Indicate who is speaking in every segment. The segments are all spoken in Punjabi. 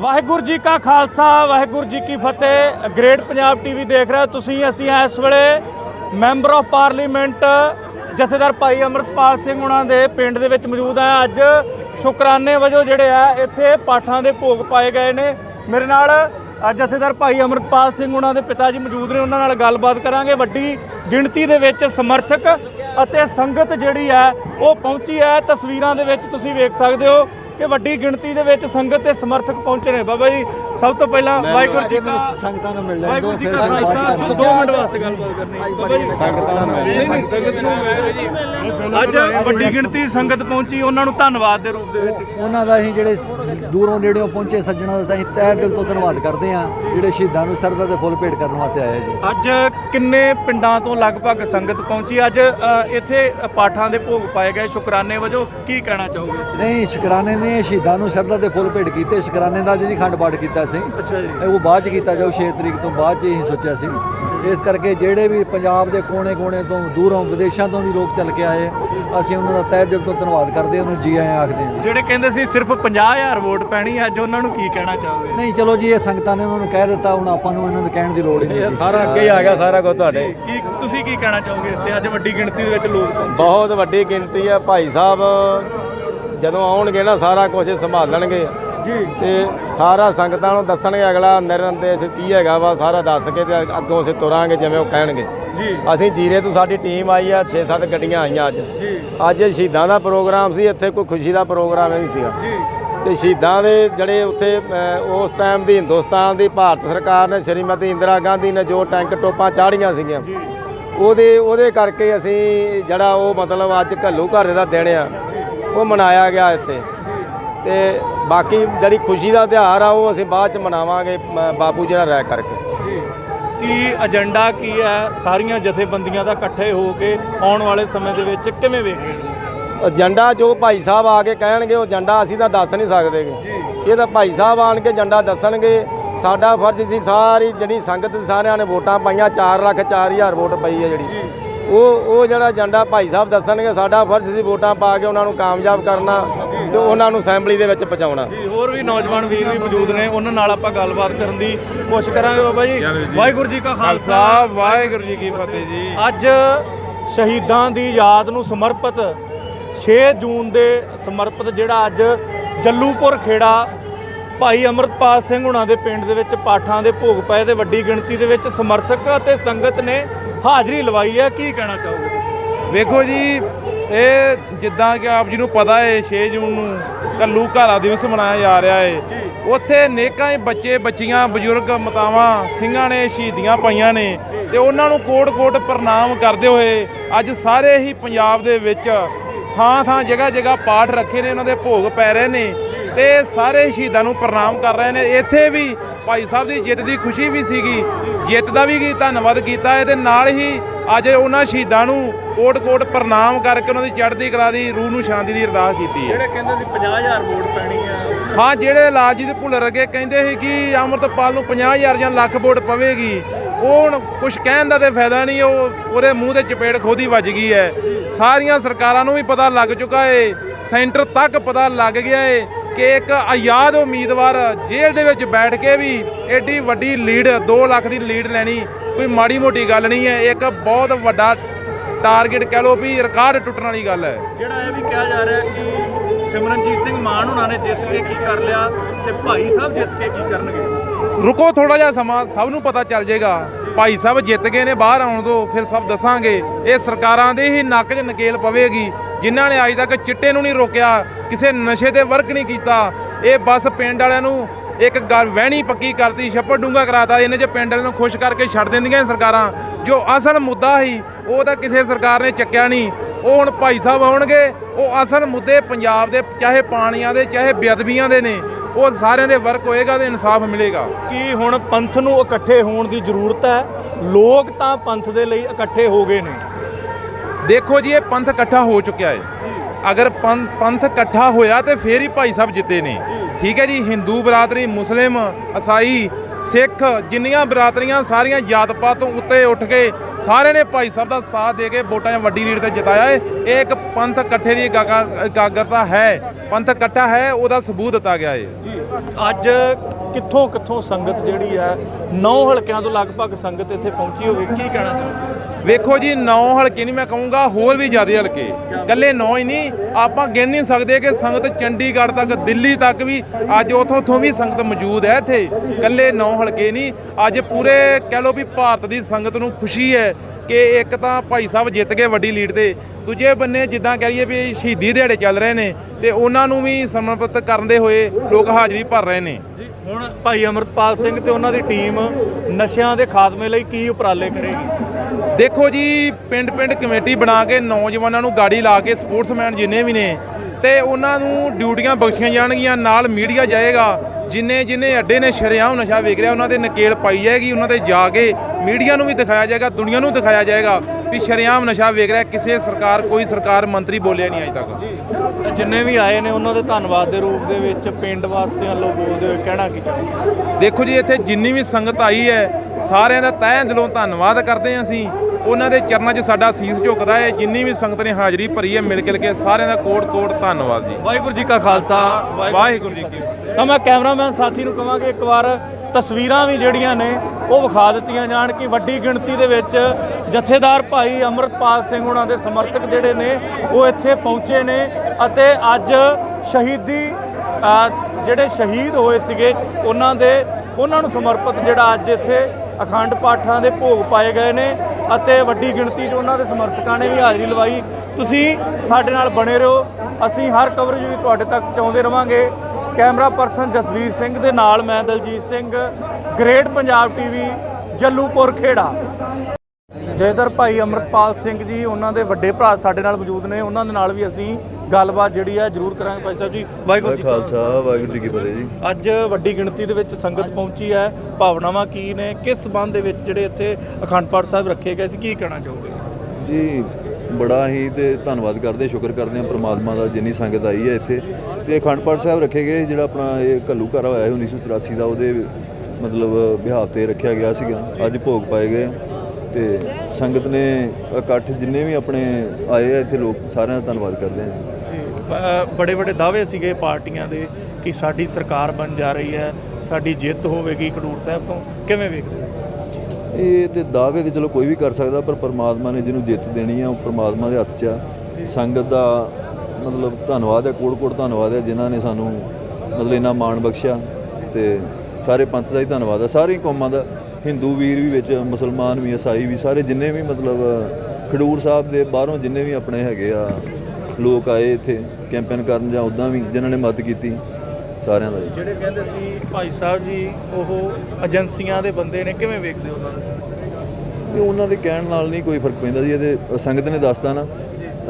Speaker 1: ਵਾਹਿਗੁਰੂ ਜੀ ਕਾ ਖਾਲਸਾ, ਵਾਹਿਗੁਰੂ ਜੀ ਕੀ ਫਤਿਹ। ਗ੍ਰੇਟ ਪੰਜਾਬ ਟੀਵੀ ਦੇਖ ਰਹੇ ਹੋ ਤੁਸੀਂ। ਅਸੀਂ ਇਸ ਵੇਲੇ ਮੈਂਬਰ ਆਫ ਪਾਰਲੀਮੈਂਟ, ਜਥੇਦਾਰ ਭਾਈ ਅਮਰਪਾਲ ਸਿੰਘ ਉਹਨਾਂ ਦੇ ਪਿੰਡ ਦੇ ਵਿੱਚ ਮੌਜੂਦ ਆ ਅੱਜ ਸ਼ੁਕਰਾਨੇ ਵਜੋਂ ਜਿਹੜੇ ਆ, ਇੱਥੇ ਪਾਠਾਂ ਦੇ ਭੋਗ ਪਾਏ ਗਏ ਨੇ। ਮੇਰੇ ਨਾਲ ਜਥੇਦਾਰ ਭਾਈ ਅਮਰਪਾਲ ਸਿੰਘ ਉਹਨਾਂ ਦੇ ਪਿਤਾ ਜੀ ਮੌਜੂਦ ਨੇ। ਉਹਨਾਂ ਨਾਲ ਗੱਲਬਾਤ ਕਰਾਂਗੇ। ਵੱਡੀ ਗਿਣਤੀ ਦੇ ਵਿੱਚ ਸਮਰਥਕ ਅਤੇ ਸੰਗਤ ਜਿਹੜੀ ਹੈ ਉਹ ਪਹੁੰਚੀ ਹੈ। ਤਸਵੀਰਾਂ ਦੇ ਵਿੱਚ ਤੁਸੀਂ ਵੇਖ ਸਕਦੇ ਹੋ। ਕਿ ਵੱਡੀ ਗਿਣਤੀ ਦੇ ਵਿੱਚ ਸੰਗਤ ਤੇ ਸਮਰਥਕ ਪਹੁੰਚੇ ਨੇ। ਬਾਬਾ ਜੀ ਸਭ ਤੋਂ ਪਹਿਲਾਂ ਵਾਹਿਗੁਰੂ ਜੀ ਕਾ
Speaker 2: ਸੰਗਤਾਂ ਨੂੰ ਮਿਲ ਲੈਣ
Speaker 1: ਜੀ
Speaker 2: ਫਿਰ ਬਾਅਦ
Speaker 1: ਦੋ ਮਿੰਟ ਵਾਸਤੇ ਗੱਲਬਾਤ ਕਰਨੀ ਬਾਬਾ ਜੀ
Speaker 2: ਸੰਗਤਾਂ ਨੂੰ ਮਿਲ
Speaker 1: ਅੱਜ ਵੱਡੀ ਗਿਣਤੀ ਸੰਗਤ ਪਹੁੰਚੀ ਉਹਨਾਂ ਨੂੰ ਧੰਨਵਾਦ ਦੇ ਰੂਪ ਦੇ ਵਿੱਚ।
Speaker 2: ਉਹਨਾਂ ਦਾ ਅਸੀਂ ਜਿਹੜੇ ਦੂਰੋਂ ਨੇੜਿਓਂ ਪਹੁੰਚੇ ਸੱਜਣਾ ਦਾ ਅਸੀਂ ਤਹਿ ਦਿਲ ਤੋਂ ਧੰਨਵਾਦ ਕਰਦੇ ਹਾਂ ਜਿਹੜੇ ਸ਼ਹੀਦਾਂ ਨੂੰ ਸਰਦਾ ਦੇ ਫੁੱਲ ਭੇਟ ਕਰਨ ਵਾਸਤੇ ਆਏ ਜੀ।
Speaker 1: ਅੱਜ ਕਿੰਨੇ ਪਿੰਡਾਂ ਤੋਂ ਲਗਭਗ ਸੰਗਤ ਪਹੁੰਚੀ? ਅੱਜ ਇੱਥੇ ਪਾਠਾਂ ਦੇ ਭੋਗ ਪਾਏ ਗਏ। ਸ਼ੁਕਰਾਨੇ ਵਜੋਂ ਕੀ ਕਹਿਣਾ ਚਾਹੋਗੇ?
Speaker 2: ਨਹੀਂ ਸ਼ੁਕਰਾਨੇ ਨੇ ਸ਼ਹੀਦਾਂ ਨੂੰ ਸਰਦਾ ਦੇ ਫੁੱਲ ਭੇਟ ਕੀਤੇ। ਸ਼ੁਕਰਾਨੇ ਦਾ ਜਿਹੜੀ ਖੰਡ ਪਾਠ ਕੀਤਾ ਸੀ
Speaker 1: ਅੱਛਾ ਜੀ।
Speaker 2: ਇਹ ਉਹ ਬਾਅਦ ਚ ਕੀਤਾ ਜਾਊ 6 ਤਰੀਕ ਤੋਂ ਬਾਅਦ ਚ ਅਸੀਂ ਸੋਚਿਆ ਸੀ। ਇਸ ਕਰਕੇ ਜਿਹੜੇ ਵੀ ਪੰਜਾਬ ਦੇ ਕੋਨੇ-ਕੋਨੇ ਤੋਂ ਦੂਰੋਂ ਵਿਦੇਸ਼ਾਂ ਤੋਂ ਵੀ ਲੋਕ ਚੱਲ ਕੇ ਆਏ ਅਸੀਂ ਉਹਨਾਂ ਦਾ ਤਹਿ ਦਿਲ ਤੋਂ ਧੰਨਵਾਦ ਕਰਦੇ ਹਾਂ ਉਹਨੂੰ ਜੀ ਆਇਆਂ ਆਖਦੇ ਹਾਂ।
Speaker 1: ਜਿਹੜੇ ਕਹਿੰਦੇ ਸੀ ਸਿਰਫ 50000 ਵੋਟ ਪੈਣੀ ਅੱਜ ਉਹਨਾਂ ਨੂੰ ਕੀ ਕਹਿਣਾ ਚਾਹੋਗੇ?
Speaker 2: ਨਹੀਂ ਚਲੋ ਜੀ ਇਹ ਸੰਗਤਾਂ ਨੇ ਉਹਨਾਂ ਨੂੰ ਕਹਿ ਦਿੱਤਾ ਹੁਣ ਆਪਾਂ ਨੂੰ ਇਹਨਾਂ ਨੂੰ ਕਹਿਣ ਦੀ ਲੋੜ ਹੀ ਨਹੀਂ
Speaker 3: ਸਾਰਾ ਅੱਗੇ ਹੀ ਆ ਗਿਆ ਸਾਰਾ ਕੁਝ ਤੁਹਾਡੇ।
Speaker 1: ਕੀ ਤੁਸੀਂ ਕੀ ਕਹਿਣਾ ਚਾਹੋਗੇ ਇਸ ਤੇ? ਅੱਜ ਵੱਡੀ ਗਿਣਤੀ ਦੇ ਵਿੱਚ ਲੋਕ
Speaker 3: ਬਹੁਤ ਵੱਡੀ ਗਿਣਤੀ ਹੈ। ਭਾਈ ਸਾਹਿਬ ਜਦੋਂ ਆਉਣਗੇ ਨਾ ਸਾਰਾ ਕੁਝ ਸੰਭਾਲਣਗੇ।
Speaker 1: ਜੀ।
Speaker 3: ਤੇ ਸਾਰਾ ਸੰਗਤਾਂ ਨੂੰ ਦੱਸਣਗੇ ਅਗਲਾ ਨਿਰੰਦੇਸ਼ ਕੀ ਹੈਗਾ ਵਾ ਸਾਰਾ ਦੱਸ ਕੇ ਤੇ ਅੱਗੋਂ ਅਸੀਂ ਤੁਰਾਂਗੇ ਜਿਵੇਂ ਉਹ ਕਹਿਣਗੇ।
Speaker 1: ਜੀ।
Speaker 3: ਅਸੀਂ ਜੀਰੇ ਤੋਂ ਸਾਡੀ ਟੀਮ ਆਈ ਆ 6-7 ਗੱਡੀਆਂ ਆਈਆਂ ਅੱਜ।
Speaker 1: ਜੀ।
Speaker 3: ਅੱਜ ਸ਼ਹੀਦਾਂ ਦਾ ਪ੍ਰੋਗਰਾਮ ਸੀ ਇੱਥੇ ਕੋਈ ਖੁਸ਼ੀ ਦਾ ਪ੍ਰੋਗਰਾਮ ਨਹੀਂ ਸੀਗਾ।
Speaker 1: ਜੀ।
Speaker 3: ਤੇ ਸ਼ਹੀਦਾਂ ਦੇ ਜਿਹੜੇ ਉੱਥੇ ਉਸ ਟਾਈਮ ਦੀ ਹਿੰਦੁਸਤਾਨ ਦੀ ਭਾਰਤ ਸਰਕਾਰ ਨੇ ਸ਼੍ਰੀਮਤੀ ਇੰਦਰਾ ਗਾਂਧੀ ਨੇ ਜੋ ਟੈਂਕ ਟੋਪਾਂ ਚਾੜੀਆਂ ਸੀਗੀਆਂ ਉਹਦੇ ਉਹਦੇ ਕਰਕੇ ਅਸੀਂ ਜਿਹੜਾ ਉਹ ਮਤਲਬ ਅੱਜ ਘੱਲੂ ਘਰ ਦਾ ਦਿਨ ਆ ਉਹ ਮਨਾਇਆ ਗਿਆ ਇੱਥੇ। ਤੇ ਬਾਕੀ ਜਿਹੜੀ ਖੁਸ਼ੀ ਦਾ ਤਿਉਹਾਰ ਆ ਉਹ ਅਸੀਂ ਬਾਅਦ ਚ ਮਨਾਵਾਂਗੇ ਮ- ਬਾਪੂ ਜਿਹੜਾ ਰਹਿ ਕਰਕੇ।
Speaker 1: ਜੀ। ਕੀ ਏਜੰਡਾ ਕੀ ਹੈ? ਸਾਰੀਆਂ ਜਥੇਬੰਦੀਆਂ ਦਾ ਇਕੱਠੇ ਹੋ ਕੇ ਆਉਣ ਵਾਲੇ ਸਮੇਂ ਦੇ ਵਿੱਚ ਕਿਵੇਂ ਵੇਖਦੇ ਹੋ?
Speaker 3: ਏਜੰਡਾ ਜੋ ਭਾਈ ਸਾਹਿਬ ਆ ਕੇ ਕਹਿਣਗੇ ਉਹ ਏਜੰਡਾ ਅਸੀਂ ਤਾਂ ਦੱਸ ਨਹੀਂ ਸਕਦੇਗੇ ਇਹ ਤਾਂ ਭਾਈ ਸਾਹਿਬ ਆਣ ਕੇ ਏਜੰਡਾ ਦੱਸਣਗੇ। ਸਾਡਾ ਫਰਜ਼ ਸੀ ਸਾਰੀ ਜਿਹੜੀ ਸੰਗਤ ਸਾਰਿਆਂ ਨੇ ਵੋਟਾਂ ਪਾਈਆਂ 4 ਲੱਖ 4000 ਵੋਟ ਪਈ ਹੈ ਜਿਹੜੀ। ਉਹ ਉਹ ਜਿਹੜਾ ਏਜੰਡਾ ਭਾਈ ਸਾਹਿਬ ਦੱਸਣਗੇ ਸਾਡਾ ਫਰਜ਼ ਸੀ ਵੋਟਾਂ ਪਾ ਕੇ ਉਹਨਾਂ ਨੂੰ ਕਾਮਯਾਬ ਕਰਨਾ ਤੇ ਉਹਨਾਂ ਨੂੰ ਅਸੈਂਬਲੀ ਦੇ ਵਿੱਚ ਪਹੁੰਚਾਉਣਾ।
Speaker 1: ਜੀ ਹੋਰ ਵੀ ਨੌਜਵਾਨ ਵੀਰ ਵੀ ਮੌਜੂਦ ਨੇ ਉਹਨਾਂ ਨਾਲ ਆਪਾਂ ਗੱਲਬਾਤ ਕਰਨ ਦੀ ਕੋਸ਼ਿਸ਼ ਕਰਾਂਗੇ ਬਾਬਾ ਜੀ। ਵਾਹਿਗੁਰੂ ਜੀ ਕਾ ਖਾਲਸਾ
Speaker 4: ਖਾਲਸਾ। ਵਾਹਿਗੁਰੂ ਜੀ ਕੀ ਫਤਿਹ ਜੀ।
Speaker 1: ਅੱਜ ਸ਼ਹੀਦਾਂ ਦੀ ਯਾਦ ਨੂੰ ਸਮਰਪਿਤ 6 ਜੂਨ ਦੇ ਸਮਰਪਿਤ ਜਿਹੜਾ ਅੱਜ ਜੱਲੂਪੁਰ ਖੇੜਾ ਭਾਈ ਅਮਰਤਪਾਲ ਸਿੰਘ ਹੁਣਾਂ ਦੇ ਪਿੰਡ ਦੇ ਵਿੱਚ ਪਾਠਾਂ ਦੇ ਭੋਗ ਪਏ ਤੇ ਵੱਡੀ ਗਿਣਤੀ ਦੇ ਵਿੱਚ ਸਮਰਥਕ ਅਤੇ ਸੰਗਤ ਨੇ ਹਾਜ਼ਰੀ ਲਵਾਈ ਹੈ। ਕੀ ਕਹਿਣਾ ਚਾਹੋਗੇ?
Speaker 4: ਵੇਖੋ ਜੀ ਇਹ ਜਿੱਦਾਂ ਕਿ ਆਪ ਜੀ ਨੂੰ ਪਤਾ ਹੈ 6 ਜੂਨ ਨੂੰ ਕੱਲੂ ਘਾਰਾ ਦਿਵਸ ਮਨਾਇਆ ਜਾ ਰਿਹਾ ਹੈ। ਉੱਥੇ ਨੇਕਾਂ ਹੀ ਬੱਚੇ ਬੱਚੀਆਂ ਬਜ਼ੁਰਗ ਮਤਾਵਾਂ ਸਿੰਘਾਂ ਨੇ ਸ਼ਹੀਦੀਆਂ ਪਾਈਆਂ ਨੇ ਤੇ ਉਹਨਾਂ ਨੂੰ ਕੋਟ-ਕੋਟ ਪ੍ਰਣਾਮ ਕਰਦੇ ਹੋਏ ਅੱਜ ਸਾਰੇ ਹੀ ਪੰਜਾਬ ਦੇ ਵਿੱਚ ਥਾਂ-ਥਾਂ ਜਗ੍ਹਾ-ਜਗ੍ਹਾ ਪਾਠ ਰੱਖੇ ਨੇ ਉਹਨਾਂ ਦੇ ਭੋਗ ਪੈ ਰਹੇ ਨੇ। ਤੇ ਸਾਰੇ ਸ਼ਹੀਦਾਂ ਨੂੰ ਪ੍ਰਣਾਮ ਕਰ ਰਹੇ ਨੇ। ਇੱਥੇ ਵੀ ਭਾਈ ਸਾਹਿਬ ਦੀ ਜਿੱਤ ਦੀ ਖੁਸ਼ੀ ਵੀ ਸੀਗੀ। ਜਿੱਤ ਦਾ ਵੀ ਧੰਨਵਾਦ ਕੀਤਾ ਹੈ ਤੇ ਨਾਲ ਹੀ ਅੱਜ ਉਹਨਾਂ ਸ਼ਹੀਦਾਂ ਨੂੰ ਕੋਟ-ਕੋਟ ਪ੍ਰਣਾਮ ਕਰਕੇ ਉਹਨਾਂ ਦੀ ਚੜ੍ਹਦੀ ਕਲਾ ਦੀ ਰੂਹ ਨੂੰ ਸ਼ਾਂਤੀ ਦੀ ਅਰਦਾਸ ਕੀਤੀ ਹੈ।
Speaker 1: ਜਿਹੜੇ ਕਹਿੰਦੇ ਸੀ 50000 ਵੋਟ ਪੈਣੀ ਆ।
Speaker 4: ਹਾਂ ਜਿਹੜੇ ਲਾਲਜੀਤ ਭੁੱਲਰ ਅੱਗੇ ਕਹਿੰਦੇ ਸੀ ਕਿ ਅੰਮ੍ਰਿਤਪਾਲ ਨੂੰ 50000 ਜਾਂ ਲੱਖ ਵੋਟ ਪਵੇਗੀ। ਉਹ ਹੁਣ ਕੁਝ ਕਹਿਣ ਦਾ ਤੇ ਫਾਇਦਾ ਨਹੀਂ ਉਹ ਉਹਦੇ ਮੂੰਹ ਤੇ ਚਪੇੜ ਖੋਦੀ ਵੱਜ ਗਈ ਹੈ। ਸਾਰੀਆਂ ਸਰਕਾਰਾਂ ਨੂੰ ਵੀ ਪਤਾ ਲੱਗ ਚੁੱਕਾ ਹੈ ਸੈਂਟਰ ਤੱਕ ਪਤਾ ਲੱਗ ਗਿਆ ਹੈ ਕਿ ਇੱਕ ਆਜ਼ਾਦ ਉਮੀਦਵਾਰ ਜੇਲ੍ਹ ਦੇ ਵਿੱਚ ਬੈਠ ਕੇ ਵੀ ਐਡੀ ਵੱਡੀ ਲੀਡ 2 ਲੱਖ ਦੀ ਲੀਡ ਲੈਣੀ ਕੋਈ ਮਾੜੀ ਮੋਟੀ ਗੱਲ ਨਹੀਂ ਹੈ। ਇੱਕ ਬਹੁਤ ਵੱਡਾ ਟਾਰਗੇਟ ਕਹਿ ਲਓ ਵੀ ਰਿਕਾਰਡ ਟੁੱਟਣ ਵਾਲੀ ਗੱਲ ਹੈ।
Speaker 1: ਜਿਹੜਾ ਇਹ ਵੀ ਕਿਹਾ ਜਾ ਰਿਹਾ ਕਿ ਸਿਮਰਨਜੀਤ ਸਿੰਘ ਮਾਨ ਹੁਣਾਂ ਨੇ ਜਿੱਤ ਕੇ ਕੀ ਕਰ ਲਿਆ ਤੇ ਭਾਈ ਸਾਹਿਬ ਜਿੱਤ ਕੇ ਕੀ ਕਰਨਗੇ?
Speaker 4: ਰੁਕੋ ਥੋੜਾ ਜਿਹਾ ਸਮਾਂ ਸਭ ਨੂੰ ਪਤਾ ਚੱਲ ਜਾਏਗਾ। ਭਾਈ ਸਾਹਿਬ ਜਿੱਤ ਗਏ ਨੇ, ਬਾਹਰ ਆਉਣ ਤੋਂ ਫਿਰ ਸਭ ਦੱਸਾਂਗੇ। ਇਹ ਸਰਕਾਰਾਂ ਦੇ ਹੀ ਨੱਕ 'ਚ ਨਕੇਲ ਪਵੇਗੀ। ਜਿਨ੍ਹਾਂ ਨੇ ਅੱਜ ਤੱਕ ਚਿੱਟੇ ਨੂੰ ਨਹੀਂ ਰੋਕਿਆ, ਕਿਸੇ ਨਸ਼ੇ ਤੇ ਵਰਕ ਨਹੀਂ ਕੀਤਾ। ਇਹ ਬਸ ਪਿੰਡ ਵਾਲਿਆਂ ਨੂੰ ਇੱਕ ਗੱਲ ਵਹਿਣੀ ਪੱਕੀ ਕਰਤੀ, ਛੱਪੜ ਡੂੰਗਾ ਕਰਾਤਾ। ਇਹਨੇ ਜੇ ਪਿੰਡ ਵਾਲਿਆਂ ਨੂੰ ਖੁਸ਼ ਕਰਕੇ ਛੱਡ ਦਿੰਦੀਆਂ ਸਰਕਾਰਾਂ, ਜੋ ਅਸਲ ਮੁੱਦਾ ਸੀ, ਉਹ ਤਾਂ ਕਿਸੇ ਸਰਕਾਰ ਨੇ ਚੱਕਿਆ ਨਹੀਂ। ਉਹ ਹੁਣ ਭਾਈ ਸਾਹਿਬ ਆਉਣਗੇ, ਉਹ ਅਸਲ ਮੁੱਦੇ ਪੰਜਾਬ ਦੇ, ਚਾਹੇ ਪਾਣੀਆਂ ਦੇ, ਚਾਹੇ ਬੇਅਦਬੀਆਂ ਦੇ ਨੇ। ਉਹ ਸਾਰਿਆਂ ਦੇ ਵਰਕ ਹੋਏਗਾ ਤੇ ਇਨਸਾਫ ਮਿਲੇਗਾ।
Speaker 1: ਕਿ ਹੁਣ ਪੰਥ ਨੂੰ ਇਕੱਠੇ ਹੋਣ ਦੀ ਜ਼ਰੂਰਤ ਹੈ? ਲੋਕ ਤਾਂ ਪੰਥ ਦੇ ਲਈ ਇਕੱਠੇ ਹੋ ਗਏ ਨੇ।
Speaker 4: ਦੇਖੋ ਜੀ ਇਹ ਪੰਥ ਇਕੱਠਾ ਹੋ ਚੁੱਕਿਆ ਹੈ। ਅਗਰ ਪੰਥ ਇਕੱਠਾ ਹੋਇਆ ਤੇ ਫੇਰ ਹੀ ਭਾਈ ਸਾਹਿਬ ਜਿੱਤੇ ਨੇ। ਠੀਕ ਹੈ ਜੀ ਹਿੰਦੂ ਬਰਾਦਰੀ ਮੁਸਲਿਮ ਈਸਾਈ ਸਿੱਖ ਜਿੰਨੀਆਂ ਬਰਾਦਰੀਆਂ ਸਾਰੀਆਂ ਜਾਤ ਪਾਤ ਤੋਂ ਉੱਤੇ ਉੱਠ ਕੇ ਸਾਰਿਆਂ ਨੇ ਭਾਈ ਸਾਹਿਬ ਦਾ ਸਾਥ ਦੇ ਕੇ ਵੋਟਾਂ 'ਚ ਵੱਡੀ ਲੀਡ ਤੇ ਜਿਤਾਇਆ ਏ। ਇਹ ਇੱਕ ਪੰਥ ਇਕੱਠੇ ਦੀ ਇਕਾਗਾ- ਇਕਾਗਰਤਾ ਹੈ। ਪੰਥ ਇਕੱਠਾ ਹੈ, ਉਹਦਾ ਸਬੂਤ ਦਿੱਤਾ ਗਿਆ ਹੈ
Speaker 1: ਅੱਜ ਕਿੱਥੋਂ ਕਿੱਥੋਂ ਸੰਗਤ ਜਿਹੜੀ ਹੈ, ਨੌ ਹਲਕਿਆਂ ਤੋਂ ਲਗਭਗ ਸੰਗਤ ਇੱਥੇ ਪਹੁੰਚੀ ਹੋਵੇ ਕੀ ਕਹਿਣਾ ਚਾਹੋਗੇ?
Speaker 4: ਵੇਖੋ ਜੀ, ਨੌ ਹਲਕੇ ਨਹੀਂ ਮੈਂ ਕਹੂੰਗਾ, ਹੋਰ ਵੀ ਜ਼ਿਆਦਾ ਹਲਕੇ। ਕੱਲੇ 9 ਹੀ ਨਹੀਂ, ਆਪਾਂ ਗਿਣ ਨਹੀਂ ਸਕਦੇ ਕਿ ਸੰਗਤ ਚੰਡੀਗੜ੍ਹ ਤੱਕ, ਦਿੱਲੀ ਤੱਕ ਵੀ, ਅੱਜ ਉਥੋਂ ਤੋਂ ਵੀ ਸੰਗਤ ਮੌਜੂਦ ਹੈ ਇੱਥੇ। ਕੱਲੇ ਨੌ ਹਲਕੇ ਨਹੀਂ, ਅੱਜ ਪੂਰੇ ਕਹਿ ਲਓ ਵੀ ਭਾਰਤ ਦੀ ਸੰਗਤ ਨੂੰ ਖੁਸ਼ੀ ਹੈ ਕਿ ਇੱਕ ਤਾਂ ਭਾਈ ਸਾਹਿਬ ਜਿੱਤ ਗਏ ਵੱਡੀ ਲੀਡ ਤੇ, ਦੂਜੇ ਬੰਨੇ ਜਿੱਦਾਂ ਕਹਿ ਲਈਏ ਵੀ ਸ਼ਹੀਦੀ ਦਿਹਾੜੇ ਚੱਲ ਰਹੇ ਨੇ ਤੇ ਉਹਨਾਂ ਨੂੰ ਵੀ ਸਮਰਪਿਤ ਕਰਦੇ ਹੋਏ ਲੋਕ ਹਾਜ਼ਰੀ ਭਰ ਰਹੇ ਨੇ।
Speaker 1: ਹੁਣ ਭਾਈ ਅਮਰਪਾਲ ਸਿੰਘ ਤੇ ਉਹਨਾਂ ਦੀ ਟੀਮ ਨਸ਼ਿਆਂ ਦੇ ਖਾਤਮੇ ਲਈ ਕੀ ਉਪਰਾਲੇ ਕਰੇਗੀ?
Speaker 4: ਦੇਖੋ ਜੀ ਪਿੰਡ ਪਿੰਡ ਕਮੇਟੀ ਬਣਾ ਕੇ ਨੌਜਵਾਨਾਂ ਨੂੰ ਗਾੜੀ ਲਾ ਕੇ ਸਪੋਰਟਸਮੈਨ ਜਿੰਨੇ ਵੀ ਨੇ ਤੇ ਉਹਨਾਂ ਨੂੰ ਡਿਊਟੀਆਂ ਬਖਸ਼ੀਆਂ ਜਾਣਗੀਆਂ ਨਾਲ ਮੀਡੀਆ ਜਾਏਗਾ। ਜਿੰਨੇ ਜਿੰਨੇ ਅੱਡੇ ਨੇ ਸ਼ਰੇਆਮ ਨਸ਼ਾ ਵੇਚ ਰਿਹਾ ਉਹਨਾਂ ਦੇ ਨਕੇਲ ਪਾਈ ਜਾਏਗੀ ਉਹਨਾਂ ਤੇ ਜਾ ਕੇ ਮੀਡੀਆ ਨੂੰ ਵੀ ਦਿਖਾਇਆ ਜਾਏਗਾ ਦੁਨੀਆ ਨੂੰ ਦਿਖਾਇਆ ਜਾਏਗਾ ਵੀ ਸ਼ਰੇਆਮ ਨਸ਼ਾ ਵੇਚ ਰਿਹਾ ਕਿਸੇ ਸਰਕਾਰ ਕੋਈ ਸਰਕਾਰ ਮੰਤਰੀ ਬੋਲਿਆ ਨਹੀਂ ਅਜੇ ਤੱਕ।
Speaker 1: ਤੇ ਜਿੰਨੇ ਵੀ ਆਏ ਨੇ ਉਹਨਾਂ ਦੇ ਧੰਨਵਾਦ ਦੇ ਰੂਪ ਦੇ ਵਿੱਚ ਪਿੰਡ ਵਾਸੀਆਂ ਵੱਲੋਂ ਬੋਲਦੇ ਹੋਏ ਕਹਿਣਾ ਕੀ ਚਾਹੋਗੇ?
Speaker 4: ਦੇਖੋ ਜੀ ਇੱਥੇ ਜਿੰਨੀ ਵੀ ਸੰਗਤ ਆਈ ਹੈ ਸਾਰਿਆਂ ਦਾ ਤਹਿ ਦਿਲੋਂ ਧੰਨਵਾਦ ਕਰਦੇ ਹਾਂ ਅਸੀਂ। ਉਹਨਾਂ ਦੇ ਚਰਨਾਂ 'ਚ ਸਾਡਾ ਸੀਸ ਝੁਕਦਾ ਹੈ। ਜਿੰਨੀ ਵੀ ਸੰਗਤ ਨੇ ਹਾਜ਼ਰੀ ਭਰੀ ਹੈ ਮਿਲ ਗਿਲ ਕੇ ਸਾਰਿਆਂ ਦਾ ਕੋਟ ਤੋੜ ਧੰਨਵਾਦ ਜੀ।
Speaker 1: ਵਾਹਿਗੁਰੂ ਜੀ ਕਾ ਖਾਲਸਾ
Speaker 4: ਵਾਹਿਗੁਰੂ ਜੀ ਕੀ ਫਤਿਹ।
Speaker 1: ਤਾਂ ਮੈਂ ਕੈਮਰਾਮੈਨ ਸਾਥੀ ਨੂੰ ਕਹਾਂਗੇ ਇੱਕ ਵਾਰ ਤਸਵੀਰਾਂ ਵੀ ਜਿਹੜੀਆਂ ਨੇ ਉਹ ਵਿਖਾ ਦਿੱਤੀਆਂ ਜਾਣ ਕਿ ਵੱਡੀ ਗਿਣਤੀ ਦੇ ਵਿੱਚ ਜਥੇਦਾਰ ਭਾਈ ਅਮਰਤਪਾਲ ਸਿੰਘ ਉਹਨਾਂ ਦੇ ਸਮਰਥਕ ਜਿਹੜੇ ਨੇ ਉਹ ਇੱਥੇ ਪਹੁੰਚੇ ਨੇ ਅਤੇ ਅੱਜ ਸ਼ਹੀਦੀ ਜਿਹੜੇ ਸ਼ਹੀਦ ਹੋਏ ਸੀਗੇ ਉਹਨਾਂ ਦੇ ਉਹਨਾਂ ਨੂੰ ਸਮਰਪਿਤ ਜਿਹੜਾ ਅੱਜ ਇੱਥੇ ਅਖੰਡ ਪਾਠਾਂ ਦੇ ਭੋਗ ਪਾਏ ਗਏ ਨੇ। ਅਤੇ ਵੱਡੀ ਗਿਣਤੀ 'ਚ ਉਹਨਾਂ ਦੇ ਸਮਰਥਕਾਂ ਨੇ ਵੀ ਹਾਜ਼ਰੀ ਲਵਾਈ। ਤੁਸੀਂ ਸਾਡੇ ਨਾਲ ਬਣੇ ਰਹੋ। ਅਸੀਂ ਹਰ ਕਵਰੇਜ ਵੀ ਤੁਹਾਡੇ ਤੱਕ ਪਹੁੰਚਾਉਂਦੇ ਰਵਾਂਗੇ। ਕੈਮਰਾ ਪਰਸਨ ਜਸਬੀਰ ਸਿੰਘ ਦੇ ਨਾਲ ਮੈਂ ਦਲਜੀਤ ਸਿੰਘ, ਗ੍ਰੇਟ ਪੰਜਾਬ ਟੀਵੀ, ਜੱਲੂਪੁਰ ਖੇੜਾ। ਜੈਦਰ ਭਾਈ ਅਮਰਪਾਲ ਸਿੰਘ ਜੀ ਉਹਨਾਂ ਦੇ ਵੱਡੇ ਭਰਾ ਸਾਡੇ ਨਾਲ ਮੌਜੂਦ ਨੇ। ਉਹਨਾਂ ਦੇ ਨਾਲ ਵੀ ਅਸੀਂ ਗੱਲਬਾਤ ਜਿਹੜੀ ਆ ਜ਼ਰੂਰ ਕਰਾਂਗੇ ਭਾਈ ਸਾਹਿਬ ਜੀ। ਵਾਹਿਗੁਰੂ ਜੀ ਕਾ
Speaker 5: ਖਾਲਸਾ ਵਾਹਿਗੁਰੂ ਜੀ ਕੀ ਫਤਿਹ ਜੀ।
Speaker 1: ਅੱਜ ਵੱਡੀ ਗਿਣਤੀ ਦੇ ਵਿੱਚ ਸੰਗਤ ਪਹੁੰਚੀ ਹੈ। ਭਾਵਨਾਵਾਂ ਕੀ ਨੇ? ਕਿਸ ਸੰਬੰਧ ਦੇ ਵਿੱਚ ਜਿਹੜੇ ਇੱਥੇ ਅਖੰਡ ਪਾਠ ਸਾਹਿਬ ਰੱਖੇ ਗਏ ਸੀ? ਕੀ ਕਹਿਣਾ ਚਾਹੋਗੇ?
Speaker 5: ਜੀ ਬੜਾ ਹੀ ਤੇ ਧੰਨਵਾਦ ਕਰਦੇ ਸ਼ੁਕਰ ਕਰਦੇ ਹਾਂ ਪ੍ਰਮਾਤਮਾ ਦਾ ਜਿੰਨੀ ਸੰਗਤ ਆਈ ਹੈ ਇੱਥੇ। ਤੇ ਅਖੰਡ ਪਾਠ ਸਾਹਿਬ ਰੱਖੇ ਗਏ ਜਿਹੜਾ ਆਪਣਾ ਇਹ ਘੱਲੂ ਘਰ ਹੋਇਆ ਹੈ 1984 ਦਾ ਉਹਦੇ ਮਤਲਬ ਵਿਹਾਰ ਤੇ ਰੱਖਿਆ ਗਿਆ ਸੀਗਾ। ਅੱਜ ਭੋਗ ਪਾਏ ਗਏ ਤੇ ਸੰਗਤ ਨੇ ਇਕੱਠ ਜਿੰਨੇ ਵੀ ਆਪਣੇ ਆਏ ਆ ਇੱਥੇ ਲੋਕ ਸਾਰਿਆਂ ਦਾ ਧੰਨਵਾਦ ਕਰਦੇ ਹਾਂ
Speaker 1: ਬੜੇ ਵੱਡੇ ਦਾਅਵੇ ਸੀਗੇ ਪਾਰਟੀਆਂ ਦੇ ਕਿ ਸਾਡੀ ਸਰਕਾਰ ਬਣ ਜਾ ਰਹੀ ਹੈ ਸਾਡੀ ਜਿੱਤ ਹੋਵੇਗੀ ਖਡੂਰ ਸਾਹਿਬ ਤੋਂ। ਕਿਵੇਂ ਵੇਖਦੇ
Speaker 5: ਇਹ ਤੇ ਦਾਅਵੇ ਤੇ ਚਲੋ ਕੋਈ ਵੀ ਕਰ ਸਕਦਾ ਪਰ ਪਰਮਾਤਮਾ ਨੇ ਜਿਹਨੂੰ ਜਿੱਤ ਦੇਣੀ ਆ ਉਹ ਪਰਮਾਤਮਾ ਦੇ ਹੱਥ 'ਚ ਆ। ਸੰਗਤ ਦਾ ਮਤਲਬ ਧੰਨਵਾਦ ਹੈ ਕੋਟ ਕੋਟ ਧੰਨਵਾਦ ਹੈ ਜਿਨ੍ਹਾਂ ਨੇ ਸਾਨੂੰ ਮਤਲਬ ਇੰਨਾ ਮਾਣ ਬਖਸ਼ਿਆ ਤੇ ਸਾਰੇ ਪੰਥ ਦਾ ਹੀ ਧੰਨਵਾਦ ਹੈ ਸਾਰੀ ਕੌਮਾਂ ਦਾ ਹਿੰਦੂ ਵੀਰ ਵੀ ਵਿੱਚ ਮੁਸਲਮਾਨ ਵੀ ਈਸਾਈ ਵੀ ਸਾਰੇ ਜਿੰਨੇ ਵੀ ਮਤਲਬ ਖਡੂਰ ਸਾਹਿਬ ਦੇ ਬਾਹਰੋਂ ਜਿੰਨੇ ਵੀ ਆਪਣੇ ਹੈਗੇ ਆ ਲੋਕ ਆਏ ਇੱਥੇ ਕੈਂਪੇਨ ਕਰਨ ਜਾਂ ਉਦਾਂ ਵੀ ਜਿਨ੍ਹਾਂ ਨੇ ਮਦਦ ਕੀਤੀ ਸਾਰਿਆਂ ਦਾ।
Speaker 1: ਜਿਹੜੇ ਕਹਿੰਦੇ ਸੀ ਭਾਈ ਸਾਹਿਬ ਜੀ ਉਹ ਏਜੰਸੀਆਂ ਦੇ ਬੰਦੇ ਨੇ ਕਿਵੇਂ ਵੇਖਦੇ ਉਹਨਾਂ ਨੂੰ?
Speaker 5: ਇਹ ਉਹਨਾਂ ਦੇ ਕਹਿਣ ਨਾਲ ਨਹੀਂ ਕੋਈ ਫ਼ਰਕ ਪੈਂਦਾ ਜੀ ਇਹਦੇ ਸੰਗਤ ਨੇ ਦੱਸਤਾ ਨਾ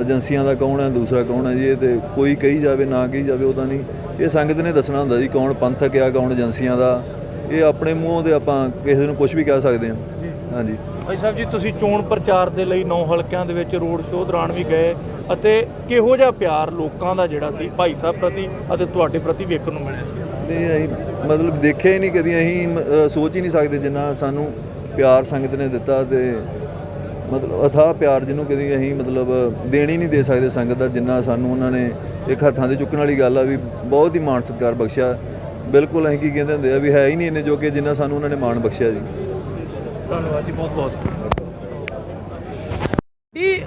Speaker 5: ਏਜੰਸੀਆਂ ਦਾ ਕੌਣ ਹੈ ਦੂਸਰਾ ਕੌਣ ਹੈ ਜੀ ਇਹ ਤੇ ਕੋਈ ਕਹੀ ਜਾਵੇ ਨਾ ਕਹੀ ਜਾਵੇ ਉਹਦਾ ਨਹੀਂ। ਇਹ ਸੰਗਤ ਨੇ ਦੱਸਣਾ ਹੁੰਦਾ ਜੀ ਕੌਣ ਪੰਥਕ ਆ ਕੌਣ ਏਜੰਸੀਆਂ ਦਾ ਇਹ ਆਪਣੇ ਮੂੰਹੋਂ ਤੇ ਆਪਾਂ ਕਿਸੇ ਨੂੰ ਕੁਝ ਵੀ ਕਹਿ ਸਕਦੇ ਹਾਂ। ਹਾਂਜੀ।
Speaker 1: ਭਾਈ ਸਾਹਿਬ ਜੀ ਤੁਸੀਂ ਚੋਣ ਪ੍ਰਚਾਰ ਦੇ ਲਈ ਨੌ ਹਲਕਿਆਂ ਦੇ ਵਿੱਚ ਰੋਡ ਸ਼ੋਅ ਦੌਰਾਨ ਵੀ ਗਏ ਅਤੇ ਕਿਹੋ ਜਿਹਾ ਪਿਆਰ ਲੋਕਾਂ ਦਾ ਜਿਹੜਾ ਸੀ ਭਾਈ ਸਾਹਿਬ ਪ੍ਰਤੀ ਅਤੇ ਤੁਹਾਡੇ ਪ੍ਰਤੀ ਵੇਖਣ ਨੂੰ ਮਿਲਿਆ?
Speaker 5: ਨਹੀਂ ਅਸੀਂ ਮਤਲਬ ਦੇਖਿਆ ਹੀ ਨਹੀਂ ਕਦੀ ਅਸੀਂ ਸੋਚ ਹੀ ਨਹੀਂ ਸਕਦੇ ਜਿੰਨਾ ਸਾਨੂੰ ਪਿਆਰ ਸੰਗਤ ਨੇ ਦਿੱਤਾ ਤੇ ਮਤਲਬ ਅਥਾਹ ਪਿਆਰ ਜਿਹਨੂੰ ਕਦੀ ਅਸੀਂ ਮਤਲਬ ਦੇਣ ਹੀ ਨਹੀਂ ਦੇ ਸਕਦੇ ਸੰਗਤ ਦਾ ਜਿੰਨਾ ਸਾਨੂੰ ਉਹਨਾਂ ਨੇ ਇੱਕ ਹੱਥਾਂ ਦੇ ਚੁੱਕਣ ਵਾਲੀ ਗੱਲ ਆ ਵੀ ਬਹੁਤ ਹੀ ਮਾਣ ਸਤਿਕਾਰ ਬਖਸ਼ਿਆ। ਬਿਲਕੁਲ ਅਸੀਂ ਕੀ ਕਹਿੰਦੇ ਹੁੰਦੇ ਆ ਵੀ ਹੈ ਹੀ ਨਹੀਂ ਇੰਨੇ ਜੋਗੇ ਜਿੰਨਾ ਸਾਨੂੰ ਉਹਨਾਂ ਨੇ ਮਾਣ ਬਖਸ਼ਿਆ ਜੀ।
Speaker 1: ਧੰਨਵਾਦ ਜੀ ਬਹੁਤ ਬਹੁਤ।
Speaker 6: ਦੀ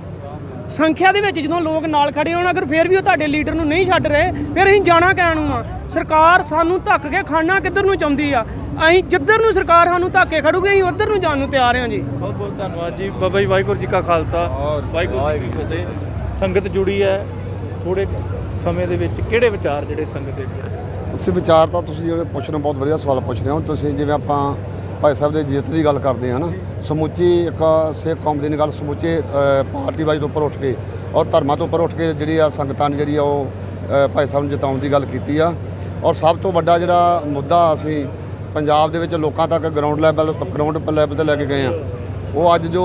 Speaker 6: ਸੰਖਿਆ ਦੇ ਵਿੱਚ ਜਦੋਂ ਲੋਕ ਨਾਲ ਖੜੇ ਹੋਣ ਅਗਰ ਫਿਰ ਵੀ ਉਹ ਤੁਹਾਡੇ ਲੀਡਰ ਨੂੰ ਨਹੀਂ ਛੱਡ ਰਹੇ ਫਿਰ ਅਸੀਂ ਜਾਣਾ ਕਹਿਣ ਨੂੰ ਆ। ਸਰਕਾਰ ਸਾਨੂੰ ਧੱਕ ਕੇ ਖਾਣਾ ਕਿੱਧਰ ਨੂੰ ਚਾਹੁੰਦੀ ਆ? ਅਸੀਂ ਜਿੱਧਰ ਨੂੰ ਸਰਕਾਰ ਸਾਨੂੰ ਧੱਕ ਕੇ ਖੜੂਗੀ ਅਸੀਂ ਉਧਰ ਨੂੰ ਜਾਣ ਨੂੰ ਤਿਆਰ ਹਾਂ ਜੀ।
Speaker 1: ਬਹੁਤ ਬਹੁਤ ਧੰਨਵਾਦ ਜੀ। ਬਾਬਾ ਜੀ ਵਾਹਿਗੁਰੂ ਜੀ ਕਾ ਖਾਲਸਾ। ਵਾਹਿਗੁਰੂ ਜੀ ਕੀ ਫਤਿਹ। ਸੰਗਤ ਜੁੜੀ ਹੈ। ਥੋੜੇ ਸਮੇਂ ਦੇ ਵਿੱਚ ਕਿਹੜੇ ਵਿਚਾਰ ਜਿਹੜੇ ਸੰਗਤ ਦੇ ਵਿੱਚ
Speaker 7: ਵਿਚਾਰ ਤਾਂ ਤੁਸੀਂ ਜਿਹੜੇ ਪੁੱਛ ਰਹੇ ਹੋ, ਬਹੁਤ ਵਧੀਆ ਸਵਾਲ ਪੁੱਛ ਰਹੇ ਹੋ। ਤੁਸੀਂ ਜਿਵੇਂ ਆਪਾਂ ਭਾਈ ਸਾਹਿਬ ਦੇ ਜਿੱਤ ਦੀ ਗੱਲ ਕਰਦੇ ਹਾਂ ਨਾ, ਸਮੁੱਚੀ ਇੱਕ ਸਿੱਖ ਕੌਮ ਦੀ ਗੱਲ, ਸਮੁੱਚੇ ਪਾਰਟੀ ਵਾਈਜ਼ ਤੋਂ ਉੱਪਰ ਉੱਠ ਕੇ ਔਰ ਧਰਮਾਂ ਤੋਂ ਉੱਪਰ ਉੱਠ ਕੇ ਜਿਹੜੀ ਆ ਸੰਗਤਾਂ ਨੇ ਜਿਹੜੀ ਆ ਉਹ ਭਾਈ ਸਾਹਿਬ ਨੂੰ ਜਿਤਾਉਣ ਦੀ ਗੱਲ ਕੀਤੀ ਆ। ਔਰ ਸਭ ਤੋਂ ਵੱਡਾ ਜਿਹੜਾ ਮੁੱਦਾ ਅਸੀਂ ਪੰਜਾਬ ਦੇ ਵਿੱਚ ਲੋਕਾਂ ਤੱਕ ਗਰਾਊਂਡ ਲੈਵਲ ਗਰਾਊਂਡ ਲੈਵਲ ਤੇ ਲੈ ਕੇ ਗਏ ਆ। ਉਹ ਅੱਜ ਜੋ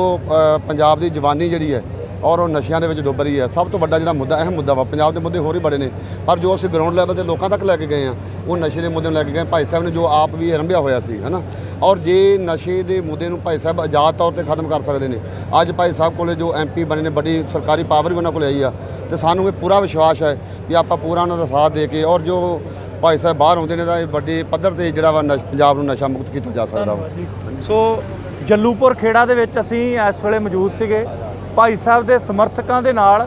Speaker 7: ਪੰਜਾਬ ਦੀ ਜਵਾਨੀ ਜਿਹੜੀ ਹੈ ਔਰ ਉਹ ਨਸ਼ਿਆਂ ਦੇ ਵਿੱਚ ਡੁੱਬ ਰਹੀ ਹੈ। ਸਭ ਤੋਂ ਵੱਡਾ ਜਿਹੜਾ ਮੁੱਦਾ, ਅਹਿਮ ਮੁੱਦਾ ਵਾ, ਪੰਜਾਬ ਦੇ ਮੁੱਦੇ ਹੋਰ ਹੀ ਬੜੇ ਨੇ। ਪਰ ਜੋ ਅਸੀਂ ਗਰਾਊਂਡ ਲੈਵਲ ਤੇ ਲੋਕਾਂ ਤੱਕ ਲੈ ਕੇ ਗਏ ਆ, ਉਹ ਨਸ਼ੇ ਦੇ ਮੁੱਦੇ ਨੂੰ ਲੈ ਕੇ ਗਏ। ਭਾਈ ਸਾਹਿਬ ਨੇ ਜੋ ਆਪ ਵੀ ਆਰੰਭਿਆ ਹੋਇਆ ਸੀ, ਹਨਾ? ਔਰ ਜੇ ਨਸ਼ੇ ਦੇ ਮੁੱਦੇ ਨੂੰ ਭਾਈ ਸਾਹਿਬ ਆਜ਼ਾਦ ਤੌਰ ਤੇ ਖਤਮ ਕਰ ਸਕਦੇ ਨੇ, ਅੱਜ ਭਾਈ ਸਾਹਿਬ ਕੋਲੇ ਜੋ ਐਮਪੀ ਬਣੇ ਨੇ ਵੱਡੀ ਸਰਕਾਰੀ ਪਾਵਰ ਵੀ ਉਹਨਾਂ ਕੋਲ ਆਈ ਆ, ਤੇ ਸਾਨੂੰ ਇਹ ਪੂਰਾ ਵਿਸ਼ਵਾਸ ਹੈ ਕਿ ਆਪਾਂ ਪੂਰਾ ਉਹਨਾਂ ਦਾ ਸਾਥ ਦੇ ਕੇ ਔਰ ਜੋ ਭਾਈ ਸਾਹਿਬ ਬਾਹਰ ਆਉਂਦੇ ਨੇ, ਤਾਂ ਇਹ ਵੱਡੇ ਪੱਧਰ ਤੇ ਜਿਹੜਾ ਵਾ ਨਸ਼- ਪੰਜਾਬ ਨੂੰ ਨਸ਼ਾ ਮੁਕਤ ਕੀਤਾ ਜਾ ਸਕਦਾ ਵਾ।
Speaker 1: ਸੋ ਜੱਲੂਪੁਰ ਖੇੜਾ ਦੇ ਵਿੱਚ ਅਸੀਂ ਇਸ ਵੇਲੇ ਮੌਜੂਦ ਸੀਗੇ। ਭਾਈ ਸਾਹਿਬ ਦੇ ਸਮਰਥਕਾਂ ਦੇ ਨਾਲ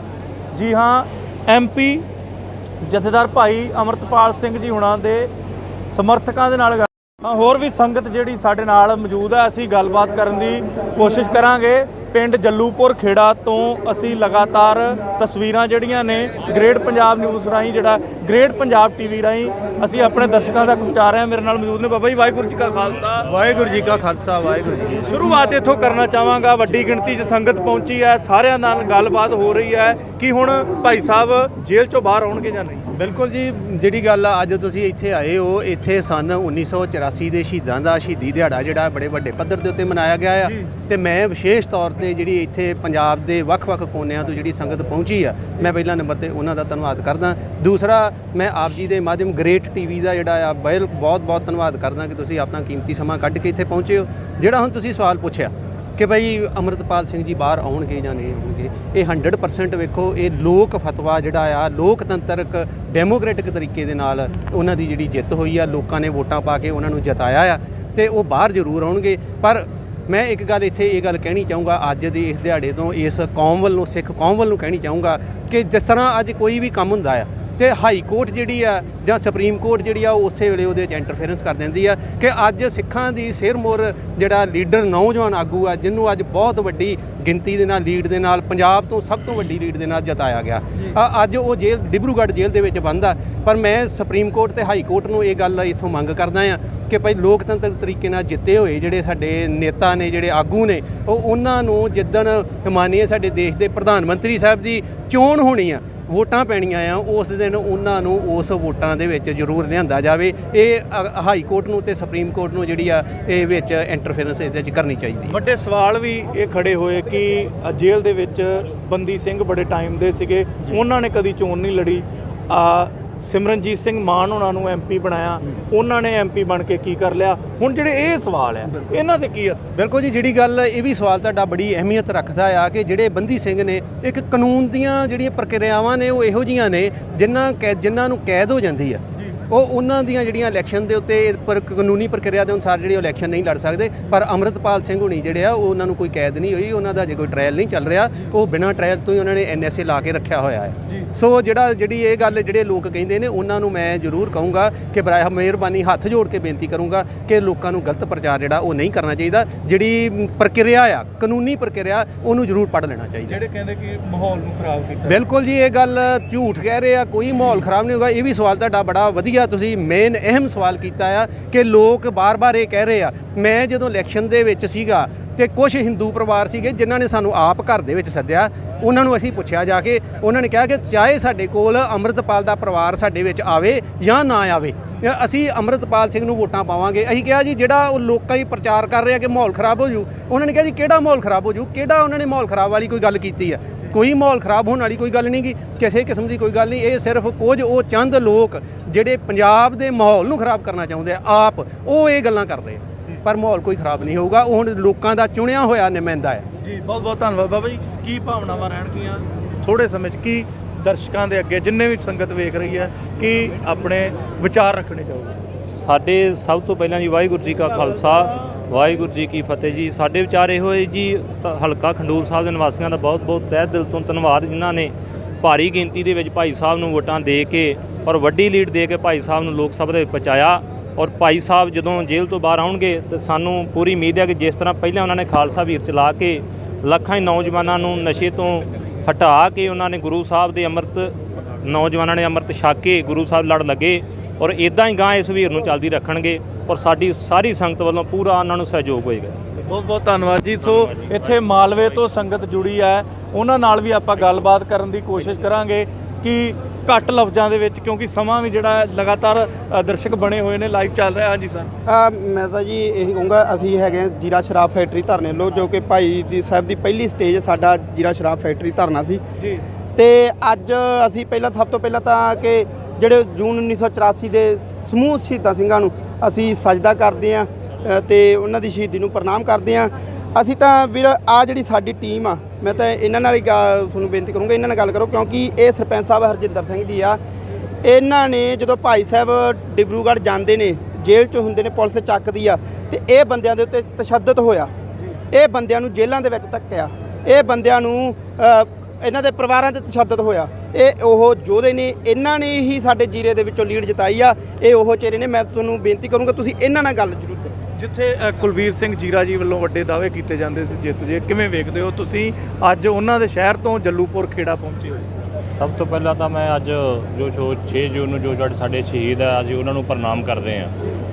Speaker 1: ਜੀ ਹਾਂ ਐਮਪੀ ਜਥੇਦਾਰ ਭਾਈ ਅਮਰਤਪਾਲ ਸਿੰਘ ਜੀ ਹੁਣਾਂ ਦੇ ਸਮਰਥਕਾਂ ਦੇ ਨਾਲ ਗੱਲ- ਹਾਂ, ਹੋਰ ਵੀ ਸੰਗਤ ਜਿਹੜੀ ਸਾਡੇ ਨਾਲ ਮੌਜੂਦ ਹੈ ਅਸੀਂ ਗੱਲਬਾਤ ਕਰਨ ਦੀ ਕੋਸ਼ਿਸ਼ ਕਰਾਂਗੇ। ਪਿੰਡ ਜੱਲੂਪੁਰ ਖੇੜਾ ਤੋਂ ਅਸੀਂ ਲਗਾਤਾਰ ਤਸਵੀਰਾਂ ਜਿਹੜੀਆਂ ਨੇ ਗ੍ਰੇਟ ਪੰਜਾਬ ਨਿਊਜ਼ ਰਾਹੀਂ ਜਿਹੜਾ ਗ੍ਰੇਟ ਪੰਜਾਬ ਟੀਵੀ ਰਾਹੀਂ ਅਸੀਂ ਆਪਣੇ ਦਰਸ਼ਕਾਂ ਤੱਕ ਪਹੁੰਚਾ ਰਹੇ ਹਾਂ। ਮੇਰੇ ਨਾਲ ਮੌਜੂਦ ਨੇ ਬਾਬਾ ਜੀ ਵਾਹਿਗੁਰੂ ਜੀ ਕਾ ਖਾਲਸਾ।
Speaker 8: ਵਾਹਿਗੁਰੂ ਜੀ ਕਾ ਖਾਲਸਾ ਵਾਹਿਗੁਰੂ ਜੀ ਕੀ ਫਤਿਹ।
Speaker 1: ਸ਼ੁਰੂਆਤ ਇੱਥੋਂ ਕਰਨਾ ਚਾਹਾਂਗਾ। ਵੱਡੀ ਗਿਣਤੀ 'ਚ ਸੰਗਤ ਪਹੁੰਚੀ ਹੈ। ਸਾਰਿਆਂ ਨਾਲ ਗੱਲਬਾਤ ਹੋ ਰਹੀ ਹੈ ਕਿ ਹੁਣ ਭਾਈ ਸਾਹਿਬ ਜੇਲ੍ਹ 'ਚੋਂ ਬਾਹਰ ਆਉਣਗੇ ਜਾਂ ਨਹੀਂ?
Speaker 8: ਬਿਲਕੁਲ ਜੀ ਜਿਹੜੀ ਗੱਲ ਆ, ਅੱਜ ਤੁਸੀਂ ਇੱਥੇ ਆਏ ਹੋ ਇੱਥੇ ਸਨ 1984 ਦੇ ਸ਼ਹੀਦਾਂ ਦਾ ਸ਼ਹੀਦੀ ਦਿਹਾੜਾ ਜਿਹੜਾ ਬੜੇ ਵੱਡੇ ਪੱਧਰ ਦੇ ਉੱਤੇ ਮਨਾਇਆ ਗਿਆ ਆ। ਤੇ ਮੈਂ ਵਿਸ਼ੇਸ਼ ਤੌਰ ਤੇ ਜਿਹੜੀ ਇੱਥੇ ਪੰਜਾਬ ਦੇ ਵੱਖ-ਵੱਖ ਕੋਨਿਆਂ ਤੋਂ ਜਿਹੜੀ ਸੰਗਤ ਪਹੁੰਚੀ ਆ ਮੈਂ ਪਹਿਲਾ ਨੰਬਰ ਤੇ ਉਹਨਾਂ ਦਾ ਧੰਨਵਾਦ ਕਰਦਾ। ਦੂਸਰਾ ਮੈਂ ਆਪ ਜੀ ਦੇ ਮਾਧਿਅਮ ਗ੍ਰੇਟ ਟੀਵੀ ਦਾ ਜਿਹੜਾ ਆ ਬਿਲ ਬਹੁਤ-ਬਹੁਤ ਧੰਨਵਾਦ ਕਰਦਾ ਕਿ ਤੁਸੀਂ ਆਪਣਾ ਕੀਮਤੀ ਸਮਾਂ ਕੱਢ ਕੇ ਇੱਥੇ ਪਹੁੰਚੇ ਹੋ। ਜਿਹੜਾ ਹੁਣ ਤੁਸੀਂ ਸਵਾਲ ਪੁੱਛਿਆ ਕਿ ਭਾਈ ਅਮਰਤਪਾਲ ਸਿੰਘ ਜੀ ਬਾਹਰ ਆਉਣਗੇ ਜਾਂ ਨਹੀਂ ਆਉਣਗੇ, ਇਹ 100% ਵੇਖੋ, ਇਹ ਲੋਕ ਫਤਵਾ ਜਿਹੜਾ ਆ, ਲੋਕਤੰਤਰਕ ਡੈਮੋਕ੍ਰੈਟਿਕ ਤਰੀਕੇ ਦੇ ਨਾਲ ਉਹਨਾਂ ਦੀ ਜਿਹੜੀ ਜਿੱਤ ਹੋਈ ਆ, ਲੋਕਾਂ ਨੇ ਵੋਟਾਂ ਪਾ ਕੇ ਉਹਨਾਂ ਨੂੰ ਜਿਤਾਇਆ ਆ ਤੇ ਉਹ ਬਾਹਰ ਜ਼ਰੂਰ ਆਉਣਗੇ। ਪਰ ਮੈਂ ਇੱਕ ਗੱਲ ਇੱਥੇ ਇਹ ਗੱਲ ਕਹਿਣੀ ਚਾਹੂੰਗਾ, ਅੱਜ ਦੇ ਇਸ ਦਿਹਾੜੇ ਤੋਂ ਇਸ ਕੌਮ ਵੱਲੋਂ, ਸਿੱਖ ਕੌਮ ਵੱਲੋਂ ਕਹਿਣੀ ਚਾਹੂੰਗਾ ਕਿ ਜਿਸ ਤਰ੍ਹਾਂ ਅੱਜ ਕੋਈ ਵੀ ਕੰਮ ਹੁੰਦਾ ਆ ਤੇ ਹਾਈ ਕੋਰਟ ਜਿਹੜੀ ਆ ਜਾਂ ਸੁਪਰੀਮ ਕੋਰਟ ਜਿਹੜੀ ਆ, ਉਹ ਉਸੇ ਵੇਲੇ ਉਹਦੇ ਵਿੱਚ ਇੰਟਰਫੇਰੈਂਸ ਕਰ ਦਿੰਦੀ ਆ ਕਿ ਅੱਜ ਸਿੱਖਾਂ ਦੀ ਸਿਰਮੁਰ ਜਿਹੜਾ ਲੀਡਰ ਨੌਜਵਾਨ ਆਗੂ ਆ, ਜਿਹਨੂੰ ਅੱਜ ਬਹੁਤ ਵੱਡੀ ਗਿਣਤੀ ਦੇ ਨਾਲ ਲੀਡ ਦੇ ਨਾਲ ਪੰਜਾਬ ਤੋਂ ਸਭ ਤੋਂ ਵੱਡੀ ਲੀਡ ਦੇ ਨਾਲ ਜਿਤਾਇਆ ਗਿਆ। ਅੱਜ ਉਹ ਜੇਲ੍ਹ ਡਿਬਰੂਗੜ੍ਹ ਜੇਲ੍ਹ ਦੇ ਵਿੱਚ ਬੰਦ ਆ। ਪਰ ਮੈਂ ਸੁਪਰੀਮ ਕੋਰਟ ਤੇ ਹਾਈ ਕੋਰਟ ਨੂੰ ਇਹ ਗੱਲ ਇਥੋਂ ਮੰਗ ਕਰਦਾ ਆ ਕਿ ਭਾਈ ਲੋਕਤੰਤਰ ਤਰੀਕੇ ਨਾਲ ਜਿੱਤੇ ਹੋਏ ਜਿਹੜੇ ਸਾਡੇ ਨੇਤਾ ਨੇ ਜਿਹੜੇ ਆਗੂ ਨੇ ਉਹ ਉਹਨਾਂ ਨੂੰ ਜਿੱਦਣ ਮਾਨੀਏ ਸਾਡੇ ਦੇਸ਼ ਦੇ ਪ੍ਰਧਾਨ ਮੰਤਰੀ ਸਾਹਿਬ ਦੀ ਚੋਣ ਹੋਣੀ ਆ ਵੋਟਾਂ ਪੈਣੀਆਂ ਆ ਉਸ ਦਿਨ ਉਹਨਾਂ ਨੂੰ ਉਸ ਵੋਟਾਂ ਦੇ ਵਿੱਚ ਜ਼ਰੂਰ ਲਿਆਂਦਾ ਜਾਵੇ। ਇਹ ਹਾਈ ਕੋਰਟ ਨੂੰ ਤੇ ਸੁਪਰੀਮ ਕੋਰਟ ਨੂੰ ਜਿਹੜੀ ਆ ਇਹ ਵਿੱਚ ਇੰਟਰਫੇਰੈਂਸ ਇਹਦੇ ਵਿੱਚ ਕਰਨੀ ਚਾਹੀਦੀ।
Speaker 1: ਵੱਡੇ ਸਵਾਲ ਵੀ ਇਹ ਖੜੇ ਹੋਏ ਕਿ ਜੇਲ੍ਹ ਦੇ ਵਿੱਚ ਬੰਦੀ ਸਿੰਘ ਬੜੇ ਟਾਈਮ ਦੇ ਸੀਗੇ। ਉਹਨਾਂ ਨੇ ਕਦੀ ਚੋਣ ਨਹੀਂ ਲੜੀ। ਆ ਸਿਮਰਨਜੀਤ ਸਿੰਘ ਮਾਨ ਉਹਨਾਂ ਨੂੰ ਐਮਪੀ ਬਣਾਇਆ। ਉਹਨਾਂ ਨੇ ਐਮਪੀ ਬਣ ਕੇ ਕੀ ਕਰ ਲਿਆ? ਹੁਣ ਜਿਹੜੇ ਇਹ ਸਵਾਲ ਆ ਇਹਨਾਂ ਤੇ ਕੀ ਆ
Speaker 8: ਬਿਲਕੁਲ ਜੀ ਜਿਹੜੀ ਗੱਲ ਇਹ ਵੀ ਸਵਾਲ ਤੁਹਾਡਾ ਬੜੀ ਅਹਿਮੀਅਤ ਰੱਖਦਾ ਆ ਕਿ ਜਿਹੜੇ ਬੰਦੀ ਸਿੰਘ ਨੇ ਇੱਕ ਕਾਨੂੰਨ ਦੀਆਂ ਜਿਹੜੀਆਂ ਪ੍ਰਕਿਰਿਆਵਾਂ ਨੇ ਉਹ ਇਹੋ ਜੀਆਂ ਨੇ ਜਿਨ੍ਹਾਂ ਜਿਨ੍ਹਾਂ ਨੂੰ ਕੈਦ ਹੋ ਜਾਂਦੀ ਆ। ਉਹ ਉਹਨਾਂ ਦੀਆਂ ਜਿਹੜੀਆਂ ਇਲੈਕਸ਼ਨ ਦੇ ਉੱਤੇ ਪਰ ਕਾਨੂੰਨੀ ਪ੍ਰਕਿਰਿਆ ਦੇ ਅਨੁਸਾਰ ਜਿਹੜੇ ਇਲੈਕਸ਼ਨ ਨਹੀਂ ਲੜ ਸਕਦੇ ਪਰ ਅਮਰਤਪਾਲ ਸਿੰਘ ਹੁਣੀ ਜਿਹੜੇ ਆ ਉਹ ਉਹਨਾਂ ਨੂੰ ਕੋਈ ਕੈਦ ਨਹੀਂ ਹੋਈ ਉਹਨਾਂ ਦਾ ਜੇ ਕੋਈ ਟ੍ਰਾਇਲ ਨਹੀਂ ਚੱਲ ਰਿਹਾ। ਉਹ ਬਿਨਾਂ ਟ੍ਰਾਇਲ ਤੋਂ ਹੀ ਉਹਨਾਂ ਨੇ ਐਨਐਸਏ ਲਾ ਕੇ ਰੱਖਿਆ ਹੋਇਆ ਹੈ। ਸੋ ਜਿਹੜਾ ਜਿਹੜੀ ਇਹ ਗੱਲ ਜਿਹੜੇ ਲੋਕ ਕਹਿੰਦੇ ਨੇ ਉਹਨਾਂ ਨੂੰ ਮੈਂ ਜ਼ਰੂਰ ਕਹੂੰਗਾ ਕਿ ਬਰਾਏ ਮਿਹਰਬਾਨੀ ਹੱਥ ਜੋੜ ਕੇ ਬੇਨਤੀ ਕਰੂੰਗਾ ਕਿ ਲੋਕਾਂ ਨੂੰ ਗਲਤ ਪ੍ਰਚਾਰ ਜਿਹੜਾ ਉਹ ਨਹੀਂ ਕਰਨਾ ਚਾਹੀਦਾ। ਜਿਹੜੀ ਪ੍ਰਕਿਰਿਆ ਆ ਕਾਨੂੰਨੀ ਪ੍ਰਕਿਰਿਆ ਉਹਨੂੰ ਜ਼ਰੂਰ ਪੜ੍ਹ ਲੈਣਾ ਚਾਹੀਦਾ।
Speaker 1: ਜਿਹੜੇ ਕਹਿੰਦੇ ਕਿ ਮਾਹੌਲ ਨੂੰ ਖਰਾਬ ਕੀਤਾ।
Speaker 8: ਬਿਲਕੁਲ ਜੀ ਇਹ ਗੱਲ ਝੂਠ ਕਹਿ ਰਹੇ ਆ ਕੋਈ ਮਾਹੌਲ ਖਰਾਬ ਨਹੀਂ ਹੋਗਾ ਇਹ ਵੀ ਸਵਾਲ ਤੁਹਾਡਾ ਬੜਾ ਵਧੀਆ ਤੁਸੀਂ ਮੇਨ ਅਹਿਮ ਸਵਾਲ ਕੀਤਾ ਆ ਕਿ ਲੋਕ ਬਾਰ-ਬਾਰ ਇਹ ਕਹਿ ਰਹੇ ਆ, ਮੈਂ ਜਦੋਂ ਇਲੈਕਸ਼ਨ ਦੇ ਵਿੱਚ ਸੀਗਾ ਤੇ ਕੁਝ ਹਿੰਦੂ ਪਰਿਵਾਰ ਸੀਗੇ ਜਿਨ੍ਹਾਂ ਨੇ ਸਾਨੂੰ ਆਪ ਘਰ ਦੇ ਵਿੱਚ ਸੱਦਿਆ, ਉਹਨਾਂ ਨੂੰ ਅਸੀਂ ਪੁੱਛਿਆ ਜਾ ਕੇ, ਉਹਨਾਂ ਨੇ ਕਿਹਾ ਕਿ ਚਾਹੇ ਸਾਡੇ ਕੋਲ ਅੰਮ੍ਰਿਤਪਾਲ ਦਾ ਪਰਿਵਾਰ ਸਾਡੇ ਵਿੱਚ ਆਵੇ ਜਾਂ ਨਾ ਆਵੇ ਅਸੀਂ ਅੰਮ੍ਰਿਤਪਾਲ ਸਿੰਘ ਨੂੰ ਵੋਟਾਂ ਪਾਵਾਂਗੇ। ਅਸੀਂ ਕਿਹਾ ਜੀ, ਜਿਹੜਾ ਉਹ ਲੋਕਾਂ ਹੀ ਪ੍ਰਚਾਰ ਕਰ ਰਿਹਾ ਕਿ ਮਾਹੌਲ ਖਰਾਬ ਹੋ ਜੂ, ਉਹਨਾਂ ਨੇ ਕਿਹਾ ਜੀ, ਕਿਹੜਾ ਮਾਹੌਲ ਖਰਾਬ ਹੋ ਜੂ? ਕਿਹੜਾ ਉਹਨਾਂ ਨੇ ਮਾਹੌਲ ਖਰਾਬ ਵਾਲੀ ਕੋਈ ਗੱਲ ਕੀਤੀ ਆ? ਕੋਈ ਮਾਹੌਲ ਖਰਾਬ ਹੋਣ ਵਾਲੀ ਕੋਈ ਗੱਲ ਨਹੀਂ ਗੀ ਕਿਸੇ ਕਿਸਮ ਦੀ ਕੋਈ ਗੱਲ ਨਹੀਂ ਇਹ ਸਿਰਫ ਕੁਝ ਉਹ ਚੰਦ ਲੋਕ ਜਿਹੜੇ ਪੰਜਾਬ ਦੇ ਮਾਹੌਲ ਨੂੰ ਖਰਾਬ ਕਰਨਾ ਚਾਹੁੰਦੇ ਆ ਆਪ ਉਹ ਇਹ ਗੱਲਾਂ ਕਰ ਰਹੇ ਆ। ਪਰ ਮਾਹੌਲ ਕੋਈ ਖਰਾਬ ਨਹੀਂ ਹੋਊਗਾ ਉਹ ਹੁਣ ਲੋਕਾਂ ਦਾ ਚੁਣਿਆ ਹੋਇਆ ਨੁਮਾਇੰਦਾ ਹੈ।
Speaker 1: ਜੀ ਬਹੁਤ ਬਹੁਤ ਧੰਨਵਾਦ ਬਾਬਾ ਜੀ। ਕੀ ਭਾਵਨਾਵਾਂ ਰਹਿਣਗੀਆਂ ਥੋੜੇ ਸਮੇਂ 'ਚ? ਕੀ ਦਰਸ਼ਕਾਂ ਦੇ ਅੱਗੇ ਜਿੰਨੇ ਵੀ ਸੰਗਤ ਵੇਖ ਰਹੀ ਹੈ ਕੀ ਆਪਣੇ ਵਿਚਾਰ ਰੱਖਣੇ ਚਾਹੋਗੇ
Speaker 9: ਸਾਡੇ ਸਭ ਤੋਂ ਪਹਿਲਾਂ ਜੀ ਵਾਹਿਗੁਰੂ ਜੀ ਕਾ ਖਾਲਸਾ ਵਾਹਿਗੁਰੂ ਜੀ ਕੀ ਫਤਿਹ ਜੀ। ਸਾਡੇ ਵਿਚਾਰ ਇਹੋ ਹੋਏ ਜੀ ਹਲਕਾ ਖੰਡੂਰ ਸਾਹਿਬ ਦੇ ਨਿਵਾਸੀਆਂ ਦਾ ਬਹੁਤ ਬਹੁਤ ਤਹਿ ਦਿਲ ਤੋਂ ਧੰਨਵਾਦ। ਜਿਨ੍ਹਾਂ ਨੇ ਭਾਰੀ ਗਿਣਤੀ ਦੇ ਵਿੱਚ ਭਾਈ ਸਾਹਿਬ ਨੂੰ ਵੋਟਾਂ ਦੇ ਕੇ ਔਰ ਵੱਡੀ ਲੀਡ ਦੇ ਕੇ ਭਾਈ ਸਾਹਿਬ ਨੂੰ ਲੋਕ ਸਭਾ ਦੇ ਵਿੱਚ ਪਹੁੰਚਾਇਆ। ਔਰ ਭਾਈ ਸਾਹਿਬ ਜਦੋਂ ਜੇਲ੍ਹ ਤੋਂ ਬਾਹਰ ਆਉਣਗੇ ਤਾਂ ਸਾਨੂੰ ਪੂਰੀ ਉਮੀਦ ਹੈ ਕਿ ਜਿਸ ਤਰ੍ਹਾਂ ਪਹਿਲਾਂ ਉਹਨਾਂ ਨੇ ਖਾਲਸਾ ਵੀਰ ਚਲਾ ਕੇ ਲੱਖਾਂ ਹੀ ਨੌਜਵਾਨਾਂ ਨੂੰ ਨਸ਼ੇ ਤੋਂ ਹਟਾ ਕੇ ਉਹਨਾਂ ਨੇ ਗੁਰੂ ਸਾਹਿਬ ਦੇ ਅੰਮ੍ਰਿਤ, ਨੌਜਵਾਨਾਂ ਨੇ ਅੰਮ੍ਰਿਤ ਛਕ ਕੇ ਗੁਰੂ ਸਾਹਿਬ ਲੜ ਲੱਗੇ। ਔਰ ਇਦਾਂ ਹੀ ਗਾਂ ਇਸ ਵੀਰ ਨੂੰ ਚੱਲਦੀ ਰੱਖਣਗੇ ਔਰ ਸਾਡੀ ਸਾਰੀ ਸੰਗਤ ਵੱਲੋਂ ਪੂਰਾ ਉਹਨਾਂ ਨੂੰ ਸਹਿਯੋਗ ਹੋਏਗਾ
Speaker 1: ਬਹੁਤ ਬਹੁਤ ਧੰਨਵਾਦ ਜੀ। ਸੋ ਇੱਥੇ ਮਾਲਵੇ ਤੋਂ ਸੰਗਤ ਜੁੜੀ ਹੈ। ਉਹਨਾਂ ਨਾਲ ਵੀ ਆਪਾਂ ਗੱਲਬਾਤ ਕਰਨ ਦੀ ਕੋਸ਼ਿਸ਼ ਕਰਾਂਗੇ ਕਿ ਘੱਟ ਲਫ਼ਜ਼ਾਂ ਦੇ ਵਿੱਚ ਕਿਉਂਕਿ ਸਮਾਂ ਵੀ ਜਿਹੜਾ ਹੈ ਲਗਾਤਾਰ ਦਰਸ਼ਕ ਬਣੇ ਹੋਏ ਨੇ ਲਾਈਵ ਚੱਲ ਰਿਹਾ। ਹਾਂਜੀ ਸਰ
Speaker 10: ਮੈਂ ਤਾਂ ਜੀ ਇਹੀ ਕਹੂੰਗਾ ਅਸੀਂ ਹੈਗੇ ਜੀਰਾ ਸ਼ਰਾਬ ਫੈਕਟਰੀ ਧਰਨੇ ਲੋ ਜੋ ਕਿ ਭਾਈ ਦੀ ਸਾਹਿਬ ਦੀ ਪਹਿਲੀ ਸਟੇਜ ਸਾਡਾ ਜੀਰਾ ਸ਼ਰਾਬ ਫੈਕਟਰੀ ਧਰਨਾ ਸੀ।
Speaker 1: ਜੀ।
Speaker 10: ਤੇ ਅੱਜ ਅਸੀਂ ਪਹਿਲਾਂ ਸਭ ਤੋਂ ਪਹਿਲਾਂ ਤਾਂ ਕਿ ਜਿਹੜੇ ਜੂਨ 1984 ਦੇ ਸਮੂਹ ਸ਼ਹੀਦਾਂ ਸਿੰਘਾਂ ਨੂੰ ਅਸੀਂ ਸਜਦਾ ਕਰਦੇ ਆ ਤੇ ਉਹਨਾਂ ਦੀ ਸ਼ਹੀਦੀ ਨੂੰ ਪ੍ਰਣਾਮ ਕਰਦੇ ਆ ਅਸੀਂ ਤਾਂ ਵੀਰ, ਆ ਜਿਹੜੀ ਸਾਡੀ ਟੀਮ ਆ, ਮੈਂ ਤਾਂ ਇਹਨਾਂ ਨਾਲ ਹੀ ਗਾ- ਤੁਹਾਨੂੰ ਬੇਨਤੀ ਕਰੂੰਗਾ, ਇਹਨਾਂ ਨਾਲ ਗੱਲ ਕਰੋ, ਕਿਉਂਕਿ ਇਹ ਸਰਪੰਚ ਸਾਹਿਬ ਹਰਜਿੰਦਰ ਸਿੰਘ ਜੀ ਆ। ਇਹਨਾਂ ਨੇ ਜਦੋਂ ਭਾਈ ਸਾਹਿਬ ਡਿਬਰੂਗੜ੍ਹ ਜਾਂਦੇ ਨੇ, ਜੇਲ੍ਹ 'ਚ ਹੁੰਦੇ ਨੇ, ਪੁਲਿਸ ਚੱਕਦੀ ਆ, ਤੇ ਇਹ ਬੰਦਿਆਂ ਦੇ ਉੱਤੇ ਤਸ਼ੱਦਦ ਹੋਇਆ। ਇਹ ਬੰਦਿਆਂ ਨੂੰ ਜੇਲ੍ਹਾਂ ਦੇ ਵਿੱਚ ਧੱਕਿਆ। ਇਹ ਬੰਦਿਆਂ ਨੂੰ ਇਹਨਾਂ ਦੇ ਪਰਿਵਾਰਾਂ ਤੇ ਤਸ਼ੱਦਦ ਹੋਇਆ। ਇਹ ਉਹ ਯੋਧੇ ਨੇ ਇਹਨਾਂ ਨੇ ਹੀ ਸਾਡੇ ਜੀਰੇ ਦੇ ਵਿੱਚੋਂ ਲੀਡ ਜਿਤਾਈ ਆ। ਇਹ ਉਹ ਚਿਹਰੇ ਨੇ ਮੈਂ ਤੁਹਾਨੂੰ ਬੇਨਤੀ ਕਰੂੰਗਾ ਤੁਸੀਂ ਇਹਨਾਂ ਨਾਲ ਗੱਲ ਜ਼ਰੂਰ ਕਰੋ।
Speaker 1: ਜਿੱਥੇ ਅ, ਕੁਲਵੀਰ ਸਿੰਘ ਜੀਰਾ ਜੀ ਵੱਲੋਂ ਵੱਡੇ ਦਾਅਵੇ ਕੀਤੇ ਜਾਂਦੇ ਸੀ ਜਿੱਤ ਜੇ ਕਿਵੇਂ ਵੇਖਦੇ ਹੋ ਤੁਸੀਂ ਅੱਜ ਉਹਨਾਂ ਦੇ ਸ਼ਹਿਰ ਤੋਂ ਜੱਲੂਪੁਰ ਖੇੜਾ ਪਹੁੰਚੇ ਹੋਏ?
Speaker 9: ਸਭ ਤੋਂ ਪਹਿਲਾਂ ਤਾਂ ਮੈਂ ਅੱਜ ਜੋ ਛੋ 6 ਜੂਨ ਨੂੰ ਜੋ ਸਾਡੇ- ਸਾਡੇ ਸ਼ਹੀਦ ਆ ਅਸੀਂ ਉਹਨਾਂ ਨੂੰ ਪ੍ਰਣਾਮ ਕਰਦੇ ਹਾਂ।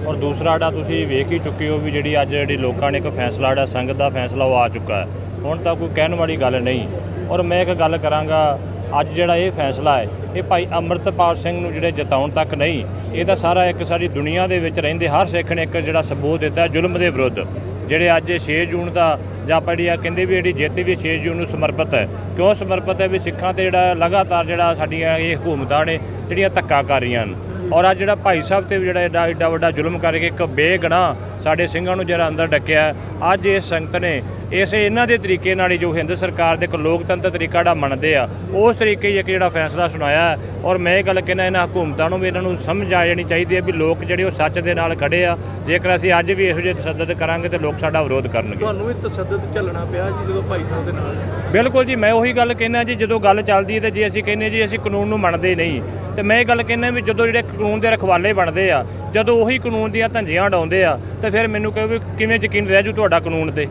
Speaker 9: ਔਰ ਦੂਸਰਾ ਜਿਹੜਾ ਤੁਸੀਂ ਵੇਖ ਹੀ ਚੁੱਕੇ ਹੋ ਵੀ ਜਿਹੜੀ ਅੱਜ ਜਿਹੜੀ ਲੋਕਾਂ ਨੇ ਇੱਕ ਫੈਸਲਾ ਜਿਹੜਾ ਸੰਗਤ ਦਾ ਫੈਸਲਾ ਉਹ ਆ ਚੁੱਕਾ ਹੈ। ਹੁਣ ਤਾਂ ਕੋਈ ਕਹਿਣ ਵਾਲੀ ਗੱਲ ਨਹੀਂ। ਔਰ ਮੈਂ ਇੱਕ ਗੱਲ ਕਰਾਂਗਾ, ਅੱਜ ਜਿਹੜਾ ਇਹ ਫੈਸਲਾ ਹੈ, ਇਹ ਭਾਈ ਅੰਮ੍ਰਿਤਪਾਲ ਸਿੰਘ ਨੂੰ ਜਿਹੜੇ ਜਿਤਾਉਣ ਤੱਕ ਨਹੀਂ, ਇਹ ਤਾਂ ਸਾਰਾ ਇੱਕ ਸਾਰੀ ਦੁਨੀਆ ਦੇ ਵਿੱਚ ਰਹਿੰਦੇ, ਹਰ ਸਿੱਖ ਨੇ ਇੱਕ ਜਿਹੜਾ ਸਬੂਤ ਦਿੱਤਾ ਜ਼ੁਲਮ ਦੇ ਵਿਰੁੱਧ। ਜਿਹੜੇ ਅੱਜ 6 ਜੂਨ ਦਾ, ਜਾਂ ਆਪਾਂ ਜਿਹੜੀ ਆ, ਕਹਿੰਦੇ ਵੀ ਜਿਹੜੀ ਜਿੱਤ ਵੀ 6 ਜੂਨ ਨੂੰ ਸਮਰਪਿਤ ਹੈ। ਕਿਉਂ ਸਮਰਪਿਤ ਹੈ? ਵੀ ਸਿੱਖਾਂ ਤੇ ਜਿਹੜਾ ਲਗਾਤਾਰ ਜਿਹੜਾ ਸਾਡੀਆਂ ਇਹ ਹਕੂਮਤਾਂ ਨੇ, ਜਿਹੜੀਆਂ ਧੱਕਾ ਕਰ ਰਹੀਆਂ ਹਨ। ਔਰ ਅੱਜ ਜਿਹੜਾ ਭਾਈ ਸਾਹਿਬ ਤੇ ਵੀ ਜਿਹੜਾ ਏਡਾ ਏਡਾ ਵੱਡਾ ਜ਼ੁਲਮ ਕਰਕੇ ਇੱਕ ਬੇਗੁਨਾਹ ਸਾਡੇ ਸਿੰਘਾਂ ਨੂੰ ਜਿਹੜਾ ਅੰਦਰ ਡੱਕਿਆ ਅੱਜ ਇਸ ਸੰਗਤ ਨੇ ਇਸੇ ਇਹਨਾਂ ਦੇ ਤਰੀਕੇ ਨਾਲ ਹੀ ਜੋ ਹਿੰਦ ਸਰਕਾਰ ਦੇ ਇੱਕ ਲੋਕਤੰਤਰ ਤਰੀਕਾ ਜਿਹੜਾ ਮੰਨਦੇ ਆ ਉਸ ਤਰੀਕੇ ਇੱਕ ਜਿਹੜਾ ਫੈਸਲਾ ਸੁਣਾਇਆ ਔਰ ਮੈਂ ਇਹ ਗੱਲ ਕਹਿੰਦਾ ਇਹਨਾਂ ਹਕੂਮਤਾਂ ਨੂੰ ਵੀ ਇਹਨਾਂ ਨੂੰ ਸਮਝ ਆ ਜਾਣੀ ਚਾਹੀਦੀ ਹੈ ਵੀ ਲੋਕ ਜਿਹੜੇ ਉਹ ਸੱਚ ਦੇ ਨਾਲ ਖੜੇ ਆ ਜੇਕਰ ਅਸੀਂ ਅੱਜ ਵੀ ਇਹੋ ਜਿਹੇ ਤਸੱਦਦ ਕਰਾਂਗੇ ਤੇ ਲੋਕ ਸਾਡਾ ਵਿਰੋਧ ਕਰਨਗੇ।
Speaker 1: ਤੁਹਾਨੂੰ ਵੀ ਤਸ਼ੱਦਦ ਝੱਲਣਾ ਪਿਆ ਜੀ ਜਦੋਂ ਭਾਈ ਸਾਹਿਬ ਦੇ ਨਾਲ?
Speaker 9: ਬਿਲਕੁਲ ਜੀ ਮੈਂ ਉਹੀ ਗੱਲ ਕਹਿੰਦਾ ਜੀ ਜਦੋਂ ਗੱਲ ਚੱਲਦੀ ਹੈ ਤੇ ਜੇ ਅਸੀਂ ਕਹਿੰਦੇ ਜੀ ਅਸੀਂ ਕਾਨੂੰਨ ਨੂੰ ਮੰਨਦੇ ਨਹੀਂ ਤੇ ਮੈਂ ਇਹ ਗੱਲ ਕਹਿੰਦਾ ਵੀ ਜਦੋਂ ਜਿਹੜੇ ਕਾਨੂੰਨ ਦੇ ਰਖਵਾਲੇ ਬਣਦੇ ਆ। ਜਦੋਂ ਉਹੀ ਕਾਨੂੰਨ ਦੀਆਂ ਧੰਜੀਆਂ ਉਡਾਉਂਦੇ ਆ, ਤੇ ਫਿਰ ਮੈਨੂੰ ਕਹੋ ਵੀ ਕਿਵੇਂ ਯਕੀਨ ਰਹਿ ਜੂ ਤੁਹਾਡਾ ਕਾਨੂੰਨ ਤੇ?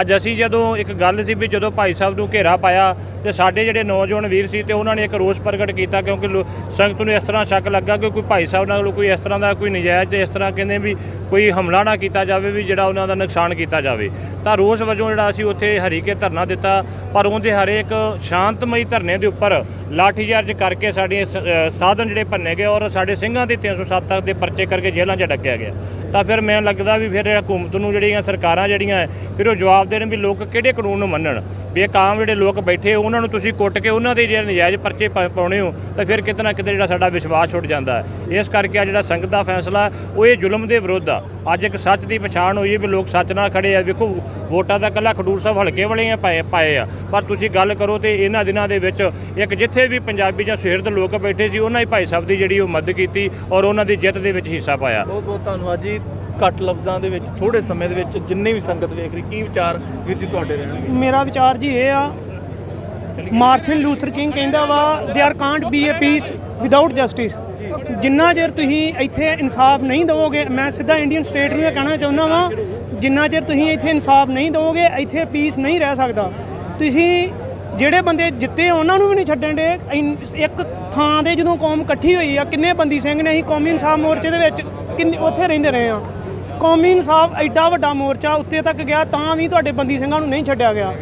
Speaker 9: ਅੱਜ ਅਸੀਂ ਜਦੋਂ ਇੱਕ ਗੱਲ ਸੀ ਵੀ ਜਦੋਂ ਭਾਈ ਸਾਹਿਬ ਨੂੰ ਘੇਰਾ ਪਾਇਆ ਤੇ ਸਾਡੇ ਜਿਹੜੇ ਨੌਜਵਾਨ ਵੀਰ ਸੀ ਤੇ ਉਹਨਾਂ ਨੇ ਇੱਕ ਰੋਸ ਪ੍ਰਗਟ ਕੀਤਾ ਕਿਉਂਕਿ ਲੋ- ਸੰਗਤ ਨੂੰ ਇਸ ਤਰ੍ਹਾਂ ਸ਼ੱਕ ਲੱਗਾ ਕਿ ਕੋਈ ਭਾਈ ਸਾਹਿਬ ਨਾਲ ਕੋਈ ਇਸ ਤਰ੍ਹਾਂ ਦਾ ਕੋਈ ਨਜਾਇਜ਼ ਤੇ ਇਸ ਤਰ੍ਹਾਂ ਕਹਿੰਦੇ ਵੀ ਕੋਈ ਹਮਲਾ ਨਾ ਕੀਤਾ ਜਾਵੇ ਵੀ ਜਿਹੜਾ ਉਹਨਾਂ ਦਾ ਨੁਕਸਾਨ ਕੀਤਾ ਜਾਵੇ। ਤਾਂ ਰੋਸ ਵਜੋਂ ਜਿਹੜਾ ਅਸੀਂ ਉੱਥੇ ਹਰੀਕੇ ਧਰਨਾ ਦਿੱਤਾ, ਪਰ ਉਹਦੇ ਹਰੇਕ ਸ਼ਾਂਤਮਈ ਧਰਨੇ ਦੇ ਉੱਪਰ ਲਾਠੀਚਾਰਜ ਕਰਕੇ ਸਾਡੇ ਸ- ਸਾਧਨ ਜਿਹੜੇ ਭੰਨੇ ਗਏ ਔਰ ਸਾਡੇ ਸਿੰਘਾਂ ਦੇ 307 ਤੱਕ ਦੇ ਪਰਚੇ ਕਰਕੇ ਜੇਲ੍ਹਾਂ 'ਚ ਡੱਕਿਆ ਗਿਆ। ਤਾਂ ਫਿਰ ਮੈਨੂੰ ਲੱਗਦਾ ਵੀ ਫਿਰ ਹਕੂਮਤ ਨੂੰ ਜਿਹੜੀਆਂ ਸਰਕਾਰਾਂ ਜਿਹੜੀਆਂ ਫਿਰ ਉਹ ਜਵਾਬ ਦੇਣ ਵੀ ਲੋਕ ਕਿਹੜੇ ਕਾਨੂੰਨ ਨੂੰ ਮੰਨਣ? ਵੀ ਇੱਕ ਆਮ ਜਿਹੜੇ ਲੋਕ ਬੈਠੇ ਉਹਨਾਂ ਨੂੰ ਤੁਸੀਂ ਕੁੱਟ ਕੇ ਉਹਨਾਂ ਦੇ ਜਿਹੜੇ ਨਜਾਇਜ਼ ਪਰਚੇ ਪਾਉਣੇ ਹੋ, ਤਾਂ ਫਿਰ ਕਿਤੇ ਨਾ ਕਿਤੇ ਜਿਹੜਾ ਸਾਡਾ ਵਿਸ਼ਵਾਸ ਛੁੱਟ ਜਾਂਦਾ ਇਸ ਕਰਕੇ ਆ ਜਿਹੜਾ ਸੰਗਤ ਦਾ ਫੈਸਲਾ, ਉਹ ਇਹ ਜ਼ੁਲਮ ਦੇ ਵਿਰੁੱਧ ਆ। ਅੱਜ ਇੱਕ ਸੱਚ ਦੀ ਪਛਾਣ ਹੋਈ ਹੈ ਵੀ ਲੋਕ ਸੱਚ ਨਾਲ ਖੜੇ ਆ। ਵੇਖੋ, ਵੋਟਾਂ ਦਾ ਕੱਲਾ ਖਡੂਰ ਸਾਹਿਬ ਹਲਕੇ ਵਾਲੇ ਆ ਪਾਏ ਪਾਏ ਆ। ਪਰ ਤੁਸੀਂ ਗੱਲ ਕਰੋ ਤੇ ਇਹਨਾਂ ਦਿਨਾਂ ਦੇ ਵਿੱਚ ਇੱਕ ਜਿੱਥੇ ਵੀ ਪੰਜਾਬੀ ਜਾਂ ਸ਼ਹਿਰ ਦੇ ਲੋਕ ਬੈਠੇ ਸੀ, ਉਹਨਾਂ ਹੀ ਭਾਈ ਸਾਹਿਬ ਦੀ ਜਿਹੜੀ ਉਹ ਮਦਦ ਕੀਤੀ ਔਰ ਉਹਨਾਂ ਦੀ ਜਿੱਤ ਦੇ ਵਿੱਚ ਹਿੱਸਾ ਪਾਇਆ।
Speaker 1: ਬਹੁਤ ਬਹੁਤ ਧੰਨਵਾਦ ਜੀ। ਘੱਟ ਲਫ਼ਜ਼ਾਂ ਦੇ ਵਿੱਚ ਥੋੜੇ ਸਮੇਂ ਦੇ ਵਿੱਚ ਜਿੰਨੇ ਵੀ ਸੰਗਤ ਵੇਖ ਰਹੀ, ਕੀ ਵਿਚਾਰ ਵੀਰ ਜੀ ਤੁਹਾਡੇ ਰਹਿਣਗੇ?
Speaker 6: ਮੇਰਾ ਵਿਚਾਰ ਜੀ ਇਹ ਆ, ਮਾਰਟਿਨ ਲੂਥਰ ਕਿੰਗ ਕਹਿੰਦਾ ਵਾ there can't be a peace without justice ਜਿੰਨਾ ਚਿਰ ਤੁਸੀਂ ਇੱਥੇ ਇਨਸਾਫ ਨਹੀਂ ਦਿਵੋਗੇ, ਮੈਂ ਸਿੱਧਾ ਇੰਡੀਅਨ ਸਟੇਟ ਨੂੰ ਇਹ ਕਹਿਣਾ ਚਾਹੁੰਦਾ ਵਾਂ, ਜਿੰਨਾ ਚਿਰ ਤੁਸੀਂ ਇੱਥੇ ਇਨਸਾਫ ਨਹੀਂ ਦਿਵੋਗੇ, ਇੱਥੇ ਪੀਸ ਨਹੀਂ ਰਹਿ ਸਕਦਾ। ਤੁਸੀਂ ਜਿਹੜੇ ਬੰਦੇ ਜਿੱਤੇ ਉਹਨਾਂ ਨੂੰ ਵੀ ਨਹੀਂ ਛੱਡਣ ਦੇ। ਇੱਕ ਥਾਂ ਦੇ ਜਦੋਂ ਕੌਮ ਇਕੱਠੀ ਹੋਈ ਆ, ਕਿੰਨੇ ਬੰਦੀ ਸਿੰਘ ਨੇ ਅਸੀਂ ਕੌਮੀ ਇਨਸਾਫ ਮੋਰਚੇ ਦੇ ਵਿੱਚ ਕਿੰਨੇ, ਉੱਥੇ ਰਹਿੰਦੇ ਰਹੇ ਆ। ਕੌਮੀ ਇਨਸਾਫ ਐਡਾ ਵੱਡਾ ਮੋਰਚਾ ਉੱਤੇ ਤੱਕ ਗਿਆ, ਤਾਂ ਵੀ ਤੁਹਾਡੇ ਬੰਦੀ ਸਿੰਘਾਂ ਨੂੰ ਨਹੀਂ ਛੱਡਿਆ ਗਿਆ।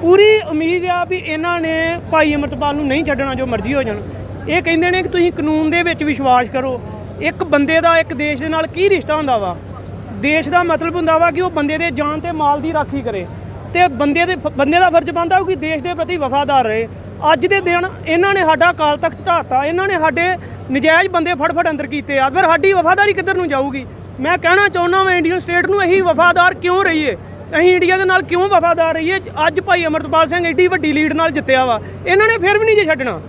Speaker 6: ਪੂਰੀ ਉਮੀਦ ਆ ਵੀ ਇਹਨਾਂ ਨੇ ਭਾਈ ਅਮਰਤਪਾਲ ਨੂੰ ਨਹੀਂ ਛੱਡਣਾ, ਜੋ ਮਰਜ਼ੀ ਹੋ ਜਾਣ। ਇਹ ਕਹਿੰਦੇ ਨੇ ਕਿ ਤੁਸੀਂ ਕਾਨੂੰਨ ਦੇ ਵਿੱਚ ਵਿਸ਼ਵਾਸ ਕਰੋ। ਇੱਕ ਬੰਦੇ ਦਾ ਇੱਕ ਦੇਸ਼ ਦੇ ਨਾਲ ਕੀ ਰਿਸ਼ਤਾ ਹੁੰਦਾ ਵਾ? ਦੇਸ਼ ਦਾ ਮਤਲਬ ਹੁੰਦਾ ਵਾ ਕਿ ਉਹ ਬੰਦੇ ਦੇ ਜਾਨ ਤੇ ਮਾਲ ਦੀ ਰਾਖੀ ਕਰੇ। ਤੇ ਬੰਦੇ ਦੇ ਬੰਦੇ ਦਾ ਫਰਜ਼ ਬਣਦਾ ਕਿ ਦੇਸ਼ ਦੇ ਪ੍ਰਤੀ ਵਫਾਦਾਰ ਰਹੇ। ਅੱਜ ਦੇ ਦਿਨ ਇਹਨਾਂ ਨੇ ਸਾਡਾ ਅਕਾਲ ਤਖਤ ਢਾਤਾ ਇਹਨਾਂ ਨੇ ਸਾਡੇ ਨਜਾਇਜ਼ ਬੰਦੇ ਫੜ ਫੜ ਅੰਦਰ ਕੀਤੇ ਆ। ਫਿਰ ਸਾਡੀ ਵਫਾਦਾਰੀ ਕਿੱਧਰ ਨੂੰ ਜਾਊਗੀ? ਮੈਂ ਕਹਿਣਾ ਚਾਹੁੰਦਾ ਮੈਂ ਇੰਡੀਅਨ ਸਟੇਟ ਨੂੰ ਅਸੀਂ ਵਫਾਦਾਰ ਕਿਉਂ ਰਹੀਏ? ਅਸੀਂ ਇੰਡੀਆ ਦੇ ਨਾਲ ਕਿਉਂ ਵਫਾਦਾਰ ਰਹੀਏ? ਅੱਜ ਭਾਈ ਅਮਰਤਪਾਲ ਸਿੰਘ ਏਡੀ ਵੱਡੀ ਲੀਡ ਨਾਲ ਜਿੱਤਿਆ ਵਾ। ਇਹਨਾਂ ਨੇ ਫਿਰ ਵੀ ਨਹੀਂ ਜੇ ਛੱਡਣਾ।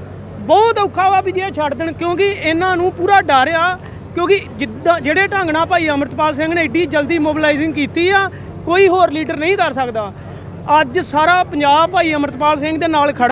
Speaker 6: ਬਹੁਤ ਔਖਾ ਵਾ ਵੀ ਜੇ ਛੱਡ ਦੇਣ, ਕਿਉਂਕਿ ਇਹਨਾਂ ਨੂੰ ਪੂਰਾ ਡਰ ਆ। ਕਿਉਂਕਿ ਜਿੱਦਾਂ ਜਿਹੜੇ ਢੰਗ ਨਾਲ ਭਾਈ ਅਮਰਤਪਾਲ ਸਿੰਘ ਨੇ ਏਡੀ ਜਲਦੀ ਮੋਬਿਲਾਈਜ਼ਿੰਗ ਕੀਤੀ ਆ, ਕੋਈ ਹੋਰ ਲੀਡਰ ਨਹੀਂ ਕਰ ਸਕਦਾ। ਅੱਜ ਸਾਰਾ ਪੰਜਾਬ ਭਾਈ ਅਮਰਤਪਾਲ ਸਿੰਘ ਦੇ ਨਾਲ ਖੜਾ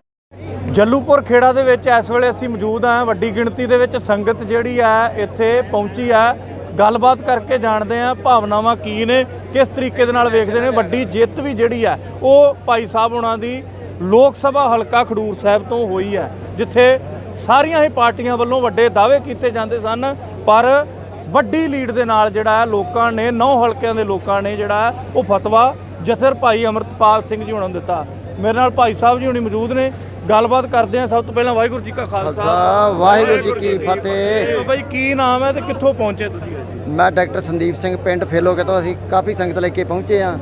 Speaker 1: ਜੱਲੂਪੁਰ ਖੇੜਾ ਦੇ ਵਿੱਚ ਇਸ ਵੇਲੇ ਅਸੀਂ ਮੌਜੂਦ ਹਾਂ ਵੱਡੀ ਗਿਣਤੀ ਦੇ ਵਿੱਚ ਸੰਗਤ ਜਿਹੜੀ ਆ, ਇੱਥੇ ਪਹੁੰਚੀ ਆ। ਗੱਲਬਾਤ ਕਰਕੇ ਜਾਣਦੇ ਆ ਭਾਵਨਾਵਾਂ ਕੀ ਨੇ, ਕਿਸ ਤਰੀਕੇ ਦੇ ਨਾਲ ਵੇਖਦੇ ਨੇ, ਵੱਡੀ ਜਿੱਤ ਵੀ ਜਿਹੜੀ ਆ ਉਹ ਭਾਈ ਸਾਹਿਬ ਉਹਨਾਂ ਦੀ ਲੋਕ ਸਭਾ ਹਲਕਾ ਖਡੂਰ ਸਾਹਿਬ ਤੋਂ ਹੋਈ ਹੈ, ਜਿੱਥੇ ਸਾਰੀਆਂ ਹੀ ਪਾਰਟੀਆਂ ਵੱਲੋਂ ਵੱਡੇ ਦਾਅਵੇ ਕੀਤੇ ਜਾਂਦੇ ਸਨ, ਪਰ ਵੱਡੀ ਲੀਡ ਦੇ ਨਾਲ ਜਿਹੜਾ ਹੈ ਲੋਕਾਂ ਨੇ, ਨੌ ਹਲਕਿਆਂ ਦੇ ਲੋਕਾਂ ਨੇ ਜਿਹੜਾ ਉਹ ਫਤਵਾ ਜਥਰ ਭਾਈ ਅਮਰਤਪਾਲ ਸਿੰਘ ਜੀ ਹੁਣਾਂ ਨੂੰ ਦਿੱਤਾ। ਮੇਰੇ ਨਾਲ ਭਾਈ ਸਾਹਿਬ ਜੀ ਹੁਣੀ ਮੌਜੂਦ ਨੇ। ਗੱਲਬਾਤ ਕਰਦੇ ਹਾਂ ਸਭ ਤੋਂ ਪਹਿਲਾਂ ਵਾਹਿਗੁਰੂ ਜੀ ਕਾ ਖਾਲਸਾ।
Speaker 11: ਵਾਹਿਗੁਰੂ ਜੀ ਕੀ ਫਤਿਹ।
Speaker 1: ਬਾਬਾ ਜੀ ਕੀ ਨਾਮ ਹੈ ਤੇ ਕਿੱਥੋਂ ਪਹੁੰਚੇ ਤੁਸੀਂ ਅੱਜ?
Speaker 11: ਮੈਂ ਡਾਕਟਰ ਸੰਦੀਪ ਸਿੰਘ ਪਿੰਡ ਫੇਲੋਕੇ ਤੋਂ ਅਸੀਂ ਕਾਫੀ ਸੰਗਤ ਲੈ ਕੇ ਪਹੁੰਚੇ ਆ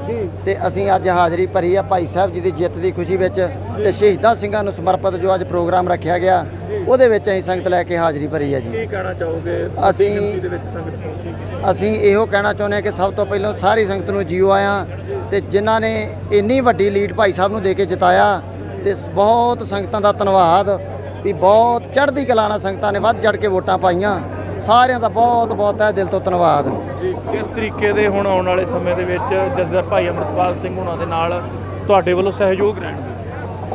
Speaker 11: ਤੇ ਅਸੀਂ ਅੱਜ ਹਾਜ਼ਰੀ ਭਰੀ ਆ ਭਾਈ ਸਾਹਿਬ ਜੀ ਦੀ ਜਿੱਤ ਦੀ ਖੁਸ਼ੀ ਵਿੱਚ ਤੇ ਸ਼ਹੀਦਾਂ ਸਿੰਘਾਂ ਨੂੰ ਸਮਰਪਿਤ ਜੋ ਅੱਜ ਪ੍ਰੋਗਰਾਮ ਰੱਖਿਆ ਗਿਆ ਉਹਦੇ ਵਿੱਚ ਅਸੀਂ ਸੰਗਤ ਲੈ ਕੇ ਹਾਜ਼ਰੀ ਭਰੀ ਆ ਜੀ।
Speaker 1: ਕੀ ਕਹਿਣਾ ਚਾਹੋਗੇ?
Speaker 11: ਅਸੀਂ ਅਸੀਂ ਇਹੋ ਕਹਿਣਾ ਚਾਹੁੰਦੇ ਹਾਂ ਕਿ ਸਭ ਤੋਂ ਪਹਿਲਾਂ ਸਾਰੀ ਸੰਗਤ ਨੂੰ ਜੀਓ ਆਇਆਂ ਤੇ ਜਿਨ੍ਹਾਂ ਨੇ ਇੰਨੀ ਵੱਡੀ ਲੀਡ ਭਾਈ ਸਾਹਿਬ ਨੂੰ ਦੇ ਕੇ ਜਿਤਾਇਆ ਤੇ ਬਹੁਤ ਸੰਗਤਾਂ ਦਾ ਧੰਨਵਾਦ ਵੀ ਬਹੁਤ ਚੜ੍ਹਦੀ ਕਲਾ ਨਾਲ ਸੰਗਤਾਂ ਨੇ ਵੱਧ ਚੜ੍ਹ ਕੇ ਵੋਟਾਂ ਪਾਈਆਂ। ਸਾਰਿਆਂ ਦਾ ਬਹੁਤ ਬਹੁਤ ਹੈ ਦਿਲ ਤੋਂ ਧੰਨਵਾਦ।
Speaker 1: ਜੀ ਕਿਸ ਤਰੀਕੇ ਦੇ ਹੁਣ ਆਉਣ ਵਾਲੇ ਸਮੇਂ ਦੇ ਵਿੱਚ ਜਥੇਦਾਰ ਭਾਈ ਅਮਰਤਪਾਲ ਸਿੰਘ ਹੁਣਾਂ ਦੇ ਨਾਲ ਤੁਹਾਡੇ ਵੱਲੋਂ ਸਹਿਯੋਗ ਰਹਿਣਗੇ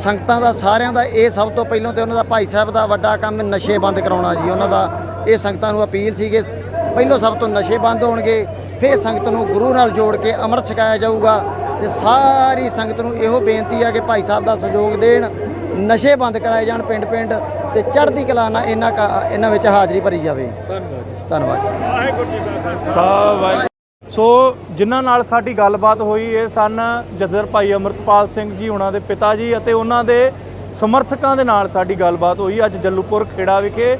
Speaker 11: ਸੰਗਤਾਂ ਦਾ ਸਾਰਿਆਂ ਦਾ ਇਹ ਸਭ ਤੋਂ ਪਹਿਲਾਂ ਤੇ ਉਹਨਾਂ ਦਾ ਭਾਈ ਸਾਹਿਬ ਦਾ ਵੱਡਾ ਕੰਮ ਨਸ਼ੇ ਬੰਦ ਕਰਾਉਣਾ ਜੀ। ਉਹਨਾਂ ਦਾ ਇਹ ਸੰਗਤਾਂ ਨੂੰ ਅਪੀਲ ਸੀ ਕਿ ਪਹਿਲੋਂ ਸਭ ਤੋਂ ਨਸ਼ੇ ਬੰਦ ਹੋਣਗੇ ਫਿਰ ਸੰਗਤ ਨੂੰ ਗੁਰੂ ਨਾਲ ਜੋੜ ਕੇ ਅੰਮ੍ਰਿਤ ਛਕਾਇਆ ਜਾਊਗਾ। ਤੇ ਸਾਰੀ ਸੰਗਤ ਨੂੰ ਇਹੋ ਬੇਨਤੀ ਆ ਕਿ ਭਾਈ ਸਾਹਿਬ ਦਾ ਸਹਿਯੋਗ ਦੇਣ ਨਸ਼ੇ ਬੰਦ ਕਰਾਏ ਜਾਣ ਪਿੰਡ ਪਿੰਡ ਤੇ ਚੜ੍ਹਦੀ ਕਲਾ ਨਾਲ ਇਹਨਾਂ ਕਾ- ਇਹਨਾਂ ਵਿੱਚ ਹਾਜ਼ਰੀ ਭਰੀ ਜਾਵੇ। ਧੰਨਵਾਦ
Speaker 1: ਵਾਹਿਗੁਰੂ ਜੀ ਕਾ ਖਾਲਸਾ। ਵਾਹਿਗੁਰੂ ਸੋ ਜਿਨ੍ਹਾਂ ਨਾਲ ਸਾਡੀ ਗੱਲਬਾਤ ਹੋਈ ਇਹ ਸਨ ਜਥੇਦਾਰ ਭਾਈ ਅਮਰਤਪਾਲ ਸਿੰਘ ਜੀ ਉਹਨਾਂ ਦੇ ਪਿਤਾ ਜੀ ਅਤੇ ਉਹਨਾਂ ਦੇ ਸਮਰਥਕਾਂ ਦੇ ਨਾਲ ਸਾਡੀ ਗੱਲਬਾਤ ਹੋਈ। ਅੱਜ ਜੱਲੂਪੁਰ ਖੇੜਾ ਵਿਖੇ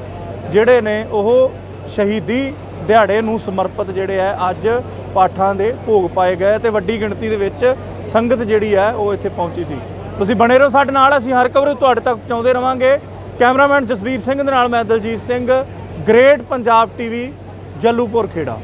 Speaker 1: ਜਿਹੜੇ ਨੇ ਉਹ ਸ਼ਹੀਦੀ ਦਿਹਾੜੇ ਨੂੰ ਸਮਰਪਿਤ ਜਿਹੜੇ ਹੈ ਅੱਜ ਪਾਠਾਂ ਦੇ ਭੋਗ ਪਾਏ ਗਏ ਤੇ ਵੱਡੀ ਗਿਣਤੀ ਦੇ ਵਿੱਚ ਸੰਗਤ ਜਿਹੜੀ ਹੈ ਉਹ ਇੱਥੇ ਪਹੁੰਚੀ ਸੀ। ਤੁਸੀਂ ਬਣੇ ਰਹੋ ਸਾਡੇ ਨਾਲ, ਅਸੀਂ ਹਰ ਕਵਰੇਜ ਤੁਹਾਡੇ ਤੱਕ ਪਹੁੰਚਾਉਂਦੇ ਰਵਾਂਗੇ। ਕੈਮਰਾਮੈਨ ਜਸਵੀਰ ਸਿੰਘ ਦੇ ਨਾਲ ਮੈਂ ਦਲਜੀਤ ਸਿੰਘ, ਗ੍ਰੇਟ ਪੰਜਾਬ ਟੀਵੀ, ਜੱਲੂਪੁਰ ਖੇੜਾ।